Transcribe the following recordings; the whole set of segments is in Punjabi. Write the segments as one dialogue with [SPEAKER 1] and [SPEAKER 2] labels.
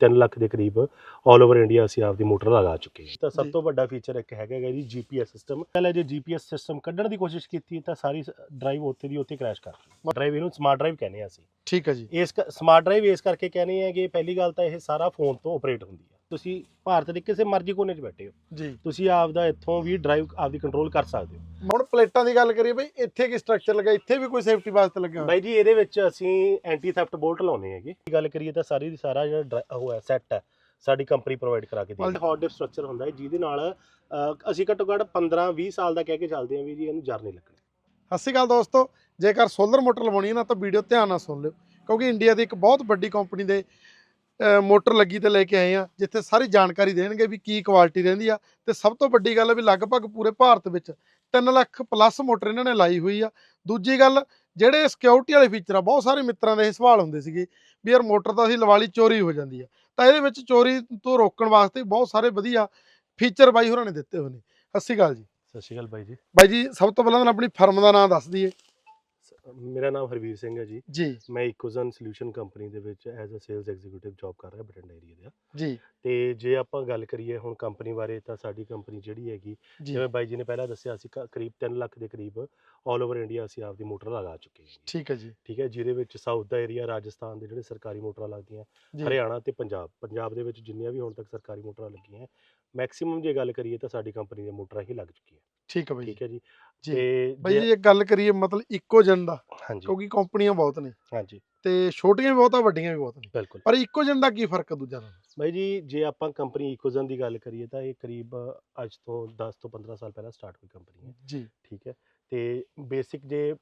[SPEAKER 1] 3 ਲੱਖ ਦੇ ਕਰੀਬ 올 ਓਵਰ ਇੰਡੀਆ ਅਸੀਂ ਆਪਦੀ ਮੋਟਰ ਲਗਾ ਚੁੱਕੇ ਹਾਂ। ਤਾਂ। ਸਭ ਤੋਂ ਵੱਡਾ ਫੀਚਰ ਇੱਕ ਹੈਗਾ ਹੈਗਾ ਜੀ ਜੀਪੀਐਸ ਸਿਸਟਮ ਪਹਿਲਾਂ ਜੇ ਜੀਪੀਐਸ ਸਿਸਟਮ ਕੱਢਣ ਦੀ ਕੋਸ਼ਿਸ਼ ਕੀਤੀ ਤਾਂ ਸਾਰੀ ਡਰਾਈਵ ਉੱਥੇ ਦੀ ਉੱਥੇ ਕ੍ਰੈਸ਼ ਕਰ ਗਈ ਡਰਾਈਵ ਇਹਨੂੰ ਸਮਾਰਟ ਡਰਾਈਵ ਕਹਿੰਦੇ ਆ ਅਸੀਂ।
[SPEAKER 2] ਠੀਕ ਹੈ ਜੀ।
[SPEAKER 1] ਇਸ ਸਮਾਰਟ ਡਰਾਈਵ ਇਸ ਕਰਕੇ ਕਹਿੰਦੇ ਆ ਕਿ ਪਹਿਲੀ ਗੱਲ ਤਾਂ ਇਹ ਸਾਰਾ ਫੋਨ ਤੋਂ ਆਪਰੇਟ ਹੁੰਦੀ ਹੈ। ਤੁਸੀਂ ਭਾਰਤ ਦੇ ਕਿਸੇ ਮਰਜ਼ੀ ਕੋਨੇ 'ਚ ਬੈਠੇ ਹੋ।
[SPEAKER 2] ਜੀ।
[SPEAKER 1] ਤੁਸੀਂ ਆਪਦਾ ਇੱਥੋਂ ਵੀ ਡਰਾਈਵ ਆਪਦੀ ਕੰਟਰੋਲ ਕਰ ਸਕਦੇ ਹੋ।
[SPEAKER 2] ਹੁਣ ਪਲੇਟਾਂ ਦੀ ਗੱਲ ਕਰੀਏ ਬਈ ਇੱਥੇ ਕੀ ਸਟਰਕਚਰ ਲੱਗਾ? ਇੱਥੇ ਵੀ ਕੋਈ ਸੇਫਟੀ ਵਾਸਤੇ ਲੱਗਿਆ ਹੋਇਆ?
[SPEAKER 1] ਬਾਈ ਜੀ ਇਹਦੇ ਵਿੱਚ ਅਸੀਂ ਐਂਟੀ ਥੈਫਟ ਬੋਲਟ ਲਾਉਨੇ ਹੈਗੇ ਗੱਲ ਕਰੀਏ ਤਾਂ ਸਾਰੀ ਦੀ ਸਾਰਾ ਜਿਹੜਾ ਉਹ ਹੈ ਸੈੱਟ ਹੈ ਸਾਡੀ ਕੰਪਨੀ ਪ੍ਰੋਵਾਈਡ ਕਰਾ ਕੇ ਦਿੰਦੀ ਹੈ। ਹੌਟ ਡਿਪ ਸਟਰਕਚਰ ਹੁੰਦਾ ਹੈ ਜਿਹਦੇ ਨਾਲ ਅਸੀਂ ਘੱਟੋ ਘੱਟ 15 20 ਸਾਲ ਦਾ ਕਹਿ ਕੇ ਚੱਲਦੇ ਹਾਂ ਵੀ ਜੀ ਇਹਨੂੰ ਜਰ ਨਹੀਂ ਲੱਗਣੀ।
[SPEAKER 2] ਸਤਿ ਸ਼੍ਰੀ ਅਕਾਲ ਦੋਸਤੋ ਜੇਕਰ ਸੋਲਰ ਮੋਟਰ ਲਵਾਉਣੀ ਹੈ ਨਾ ਤਾਂ ਵੀਡੀਓ ਧਿਆਨ ਨਾਲ ਸੁਣ ਲਿਓ ਕਿਉਂਕਿ ਇੰਡੀਆ ਦੀ ਇੱਕ ਬਹੁਤ ਵੱਡੀ ਕੰਪਨੀ ਦੇ ਮੋਟਰ ਲੱਗੀ ਤੇ ਲੈ ਕੇ ਆਏ ਆ ਜਿੱਥੇ ਸਾਰੀ ਜਾਣਕਾਰੀ ਦੇਣਗੇ ਵੀ ਕੀ ਕੁਆਲਿਟੀ ਰਹਿੰਦੀ ਆ। ਤੇ ਸਭ ਤੋਂ ਵੱਡੀ ਗੱਲ ਵੀ ਲਗਭਗ ਪੂਰੇ ਭਾਰਤ ਵਿੱਚ 3 ਲੱਖ ਪਲੱਸ ਮੋਟਰ ਇਹਨਾਂ ਨੇ ਲਾਈ ਹੋਈ ਆ। ਦੂਜੀ ਗੱਲ ਜਿਹੜੇ ਸਿਕਿਉਰਿਟੀ ਵਾਲੇ ਫੀਚਰ ਆ ਬਹੁਤ ਸਾਰੇ ਮਿੱਤਰਾਂ ਦੇ ਇਹ ਸਵਾਲ ਹੁੰਦੇ ਸੀਗੇ ਵੀ ਯਾਰ ਮੋਟਰ ਤਾਂ ਅਸੀਂ ਲਵਾ ਲਈ ਚੋਰੀ ਹੋ ਜਾਂਦੀ ਆ। ਤਾਂ ਇਹਦੇ ਵਿੱਚ ਚੋਰੀ ਤੋਂ ਰੋਕਣ ਵਾਸਤੇ ਬਹੁਤ ਸਾਰੇ ਵਧੀਆ ਫੀਚਰ ਬਾਈ ਹੋਰਾਂ ਨੇ ਦਿੱਤੇ ਹੋਏ ਨੇ। ਸਤਿ ਸ਼੍ਰੀ ਅਕਾਲ ਜੀ।
[SPEAKER 1] ਸਤਿ ਸ਼੍ਰੀ ਅਕਾਲ ਬਾਈ ਜੀ।
[SPEAKER 2] ਬਾਈ ਜੀ ਸਭ ਤੋਂ ਪਹਿਲਾਂ ਤਾਂ ਆਪਣੀ ਫਰਮ ਦਾ ਨਾਮ ਦੱਸ ਦਈਏ।
[SPEAKER 1] ਮੇਰਾ ਨਾਮ ਹਰਵੀਰ ਸਿੰਘ ਹੈ ਜੀ।
[SPEAKER 2] ਜੀ।
[SPEAKER 1] ਮੈਂ ਇਕੋਜ਼ਨ ਸੋਲੂਸ਼ਨ ਕੰਪਨੀ ਦੇ ਵਿੱਚ as a sales executive job ਕਰ ਰਿਹਾ ਬਠਿੰਡਾ ਏਰੀਆ ਦਾ।
[SPEAKER 2] ਜੀ।
[SPEAKER 1] ਤੇ ਜੇ ਆਪਾਂ ਗੱਲ ਕਰੀਏ ਹੁਣ ਕੰਪਨੀ ਬਾਰੇ ਤਾਂ ਸਾਡੀ ਕੰਪਨੀ ਜਿਹੜੀ ਹੈਗੀ ਜਿਵੇਂ ਬਾਈ ਜੀ ਨੇ ਪਹਿਲਾਂ ਦੱਸਿਆ ਅਸੀਂ ਕਰੀਬ 3 ਲੱਖ ਦੇ ਕਰੀਬ 올 ਓਵਰ ਇੰਡੀਆ ਅਸੀਂ ਆਪਦੀ ਮੋਟਰ ਲਗਾ ਚੁੱਕੇ ਹਾਂ।
[SPEAKER 2] ਠੀਕ ਹੈ ਜੀ।
[SPEAKER 1] ਠੀਕ ਹੈ ਜਿਹਦੇ ਵਿੱਚ ਸਾਊਥ ਦਾ ਏਰੀਆ ਰਾਜਸਥਾਨ ਦੇ ਜਿਹੜੇ ਸਰਕਾਰੀ ਮੋਟਰਾਂ ਲੱਗਦੀਆਂ ਹਰਿਆਣਾ ਤੇ ਪੰਜਾਬ। ਪੰਜਾਬ ਦੇ ਵਿੱਚ ਜਿੰਨੀਆਂ ਵੀ ਹੁਣ ਤੱਕ ਸਰਕਾਰੀ ਮੋਟਰਾਂ ਲੱਗੀਆਂ ਮੈਕਸਿਮਮ ਜੇ ਗੱਲ ਕਰੀਏ ਤਾਂ ਸਾਡੀ ਕੰਪਨੀ ਦੀਆਂ ਮੋਟਰਾਂ ਹੀ ਲੱਗ ਚੁੱਕੀਆਂ।
[SPEAKER 2] ਠੀਕ ਹੈ ਬਾਈ
[SPEAKER 1] ਠੀਕ ਹੈ ਜੀ? ਤੇ
[SPEAKER 2] ਬਾਈ
[SPEAKER 1] ਜੇ-
[SPEAKER 2] ਇੱਕ ਗੱਲ ਕਰੀਏ ਮਤਲਬ ਇੱਕੋ ਜਨ ਦਾ ਕਿਉਂਕਿ ਕੰਪਨੀਆਂ ਬਹੁਤ ਨੇ
[SPEAKER 1] ਹਾਂਜੀ।
[SPEAKER 2] ਤੇ ਛੋਟੀਆਂ ਵੀ ਬਹੁਤ ਆ ਵੱਡੀਆਂ ਵੀ ਬਹੁਤ ਨੇ।
[SPEAKER 1] ਬਿਲਕੁਲ।
[SPEAKER 2] ਪਰ ਇੱਕੋ ਜਨ ਦਾ ਕੀ ਫ਼ਰਕ ਦੂਜਾ ਨਾਲ
[SPEAKER 1] ਬਾਈ ਜੀ ਜੇ ਆਪਾਂ ਕੰਪਨੀ ਇਕੋਜ਼ਨ ਦੀ ਗੱਲ ਕਰੀਏ ਤਾਂ ਇਹ ਕਰੀਬ ਅੱਜ ਤੋਂ 10 ਤੋਂ 15 ਸਾਲ ਪਹਿਲਾਂ ਸਟਾਰਟ ਹੋਈ ਕੰਪਨੀ ਹੈ।
[SPEAKER 2] ਜੀ।
[SPEAKER 1] ਠੀਕ ਹੈ? ਤੇ ਬੇਸਿਕ ਜੇ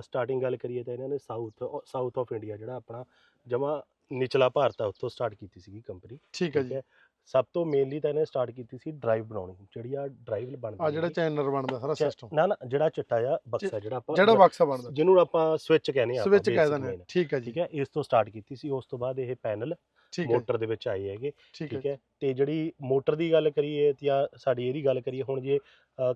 [SPEAKER 1] ਸਟਾਰਟਿੰਗ ਗੱਲ ਕਰੀਏ ਤਾਂ ਇਹਨਾਂ ਨੇ ਸਾਊਥ ਸਾਊਥ ਆਫ ਇੰਡੀਆ ਜਿਹੜਾ ਆਪਣਾ ਜਮਾ ਨਿਚਲਾ ਭਾਰਤ ਆ ਉੱਥੋਂ ਸਟਾਰਟ ਕੀਤੀ ਸੀਗੀ ਕੰਪਨੀ।
[SPEAKER 2] ਠੀਕ ਹੈ ਜੀ।
[SPEAKER 1] ਸਭ ਤੋਂ ਮੇਨਲੀ ਤਾਂ ਇਹਨੇ ਸਟਾਰਟ ਕੀਤੀ ਸੀ ਡਰਾਈਵ ਬਣਾਉਣੀ ਜਿਹੜੀ ਆ ਡਰਾਈਵ ਬਣਦੀ
[SPEAKER 2] ਆ ਜਿਹੜਾ ਚੈਨਲ ਬਣਦਾ ਸਾਰਾ ਸਿਸਟਮ
[SPEAKER 1] ਨਾ ਨਾ ਜਿਹੜਾ ਚਿੱਟਾ ਆ ਬਕਸਾ ਜਿਹੜਾ ਆਪਾਂ
[SPEAKER 2] ਜਿਹੜਾ ਬਕਸਾ ਬਣਦਾ।
[SPEAKER 1] ਜਿਹਨੂੰ ਆਪਾਂ ਸਵਿਚ ਕਹਿੰਦੇ ਆ
[SPEAKER 2] ਸਵਿਚ ਕਹਿ ਦਿੰਦੇ ਆ। ਠੀਕ ਹੈ ਜੀ।
[SPEAKER 1] ਠੀਕ ਹੈ ਇਸ ਤੋਂ ਸਟਾਰਟ ਕੀਤੀ ਸੀ ਉਸ ਤੋਂ ਬਾਅਦ ਇਹ ਪੈਨਲ ਮੋਟਰ ਦੇ ਵਿੱਚ ਆਏ ਹੈਗੇ।
[SPEAKER 2] ਠੀਕ ਹੈ
[SPEAKER 1] ਤੇ ਜਿਹੜੀ ਮੋਟਰ ਦੀ ਗੱਲ ਕਰੀਏ ਜਾਂ ਸਾਡੀ ਇਹਦੀ ਗੱਲ ਕਰੀਏ ਹੁਣ ਜੇ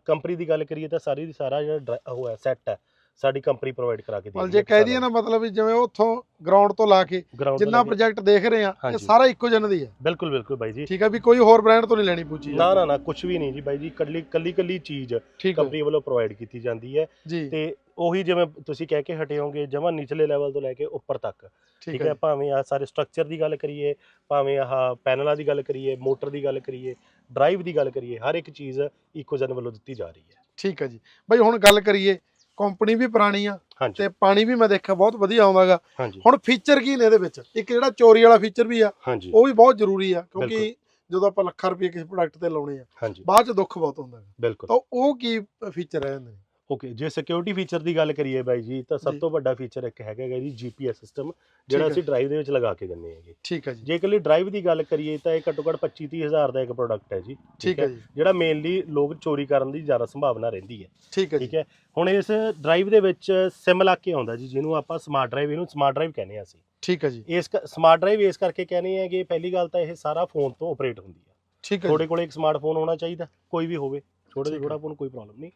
[SPEAKER 1] ਕੰਪਨੀ ਦੀ ਗੱਲ ਕਰੀਏ ਤਾਂ ਸਾਰੀ ਦੀ ਸਾਰਾ ਜਿਹੜਾ ਉਹ ਹੈ ਸੈੱਟ ਹੈ। ਸਾਡੀ ਕੰਪਨੀ ਪ੍ਰੋਵਾਈਡ ਕਰਾ ਕੇ ਦਿੰਦੀ
[SPEAKER 2] ਜੇ ਕਹਿ ਦਈਏ ਨਾ ਮਤਲਬ ਵੀ ਜਿਵੇਂ ਉੱਥੋਂ ਗਰਾਊਂਡ ਤੋਂ ਲਾ ਕੇ ਜਿੰਨਾ ਪ੍ਰੋਜੈਕਟ ਦੇਖ ਰਹੇ ਆ ਇਹ। ਸਾਰਾ ਇੱਕੋ ਜਨ ਦੀ ਹੈ।
[SPEAKER 1] ਬਿਲਕੁਲ ਬਿਲਕੁਲ ਬਾਈ ਜੀ।
[SPEAKER 2] ਠੀਕ ਹੈ ਵੀ ਕੋਈ ਹੋਰ ਬ੍ਰਾਂਡ ਤੋਂ ਨਹੀਂ ਲੈਣੀ ਪੂਚੀ
[SPEAKER 1] ਨਾ ਨਾ ਨਾ ਕੁਝ ਵੀ ਨਹੀਂ ਜੀ ਬਾਈ ਜੀ ਕੱਲੀ ਕੱਲੀ ਕੱਲੀ ਚੀਜ਼ ਕੰਪਨੀ ਵੱਲੋਂ ਪ੍ਰੋਵਾਈਡ ਕੀਤੀ ਜਾਂਦੀ ਹੈ। ਤੇ ਉਹੀ ਜਿਵੇਂ ਤੁਸੀਂ ਕਹਿ ਕੇ ਹਟੇ ਹੋਗੇ ਜਮਾਂ ਨਿਚਲੇ ਲੈਵਲ ਤੋਂ ਲੈ ਕੇ ਉੱਪਰ ਤੱਕ।
[SPEAKER 2] ਠੀਕ ਹੈ
[SPEAKER 1] ਹੈ ਭਾਵੇਂ ਆ ਸਾਰੇ ਸਟਰਕਚਰ ਦੀ ਗੱਲ ਕਰੀਏ ਭਾਵੇਂ ਆਹ ਪੈਨਲਾਂ ਦੀ ਗੱਲ ਕਰੀਏ ਮੋਟਰ ਦੀ ਗੱਲ ਕਰੀਏ ਡਰਾਈਵ ਦੀ ਗੱਲ ਕਰੀਏ ਹਰ ਇੱਕ ਚੀਜ਼ ਇਕੋਜਨ ਵੱਲੋਂ ਦਿੱਤੀ ਜਾ ਰਹੀ ਹੈ।
[SPEAKER 2] ਠੀਕ ਹੈ ਜੀ। ਬਾਈ ਹੁਣ ਗੱਲ ਕਰੀਏ ਕੰਪਨੀ ਵੀ ਪੁਰਾਣੀ ਆ ਤੇ ਪਾਣੀ ਵੀ ਮੈਂ ਦੇਖਿਆ ਬਹੁਤ ਵਧੀਆ ਆਉਂਦਾਗਾ। ਹੁਣ ਫੀਚਰ ਕੀ ਨੇ ਇਹਦੇ ਵਿੱਚ? ਇੱਕ ਜਿਹੜਾ ਚੋਰੀ ਵਾਲਾ ਫੀਚਰ ਵੀ ਆ ਉਹ ਵੀ ਬਹੁਤ ਜ਼ਰੂਰੀ ਆ ਕਿਉਂਕਿ। ਜਦੋਂ ਆਪਾਂ ਲੱਖਾਂ ਰੁਪਏ ਕਿਸੇ ਪ੍ਰੋਡਕਟ ਤੇ ਲਾਉਣੇ ਆ ਬਾਅਦ ਚ ਦੁੱਖ ਬਹੁਤ ਹੁੰਦਾ।
[SPEAKER 1] ਬਿਲਕੁਲ।
[SPEAKER 2] ਤਾਂ ਉਹ ਕੀ ਫੀਚਰ ਹੈ ਇਹਦੇ
[SPEAKER 1] ਓਕੇ ਜੇ ਸਿਕਿਉਰਿਟੀ ਫੀਚਰ ਦੀ ਗੱਲ ਕਰੀਏ ਬਾਈ ਜੀ ਤਾਂ ਸਭ। ਤੋਂ ਵੱਡਾ ਫੀਚਰ ਇੱਕ ਹੈਗਾ ਹੈਗਾ ਜੀ ਜੀਪੀਐਸ ਸਿਸਟਮ ਜਿਹੜਾ। ਅਸੀਂ ਡਰਾਈਵ ਦੇ ਵਿੱਚ ਲਗਾ ਕੇ ਦਿੰਨੇ ਹੈਗੇ।
[SPEAKER 2] ਠੀਕ ਹੈ ਜੀ।
[SPEAKER 1] ਜੇ ਇਕੱਲੀ ਡਰਾਈਵ ਦੀ ਗੱਲ ਕਰੀਏ ਤਾਂ ਇਹ ਘੱਟੋ ਘੱਟ 25 30 ਹਜ਼ਾਰ ਦਾ ਇੱਕ ਪ੍ਰੋਡਕਟ ਹੈ ਜੀ
[SPEAKER 2] ਠੀਕ ਹੈ ਜੀ।
[SPEAKER 1] ਜਿਹੜਾ ਮੇਨਲੀ ਲੋਕ ਚੋਰੀ ਕਰਨ ਦੀ ਜ਼ਿਆਦਾ ਸੰਭਾਵਨਾ ਰਹਿੰਦੀ ਹੈ।
[SPEAKER 2] ਠੀਕ ਹੈ
[SPEAKER 1] ਠੀਕ ਹੈ? ਹੁਣ ਇਸ ਡਰਾਈਵ ਦੇ ਵਿੱਚ ਸਿਮ ਲਾ ਕੇ ਆਉਂਦਾ ਜੀ ਜਿਹਨੂੰ ਆਪਾਂ ਸਮਾਰਟ ਡਰਾਈਵ ਇਹਨੂੰ ਸਮਾਰਟ ਡਰਾਈਵ ਕਹਿੰਦੇ ਆ ਅਸੀਂ।
[SPEAKER 2] ਠੀਕ ਹੈ ਜੀ।
[SPEAKER 1] ਇਸ ਸਮਾਰਟ ਡਰਾਈਵ ਇਸ ਕਰਕੇ ਕਹਿੰਦੇ ਆ ਕਿ ਪਹਿਲੀ ਗੱਲ ਤਾਂ ਇਹ ਸਾਰਾ ਫੋਨ ਤੋਂ ਆਪਰੇਟ ਹੁੰਦੀ ਹੈ।
[SPEAKER 2] ਠੀਕ ਹੈ
[SPEAKER 1] ਤੁਹਾਡੇ
[SPEAKER 2] ਜੀ।
[SPEAKER 1] ਕੋਲ ਇੱਕ ਸਮਾਰਟਫੋਨ ਹੋਣਾ ਚਾਹੀਦਾ ਕੋਈ ਵੀ ਹੋਵੇ। ਛੋਟੇ ਤੋਂ। ਛੋਟਾ ਫੋਨ ਕੋਈ ਪ੍ਰੋਬਲਮ ਨਹੀਂ।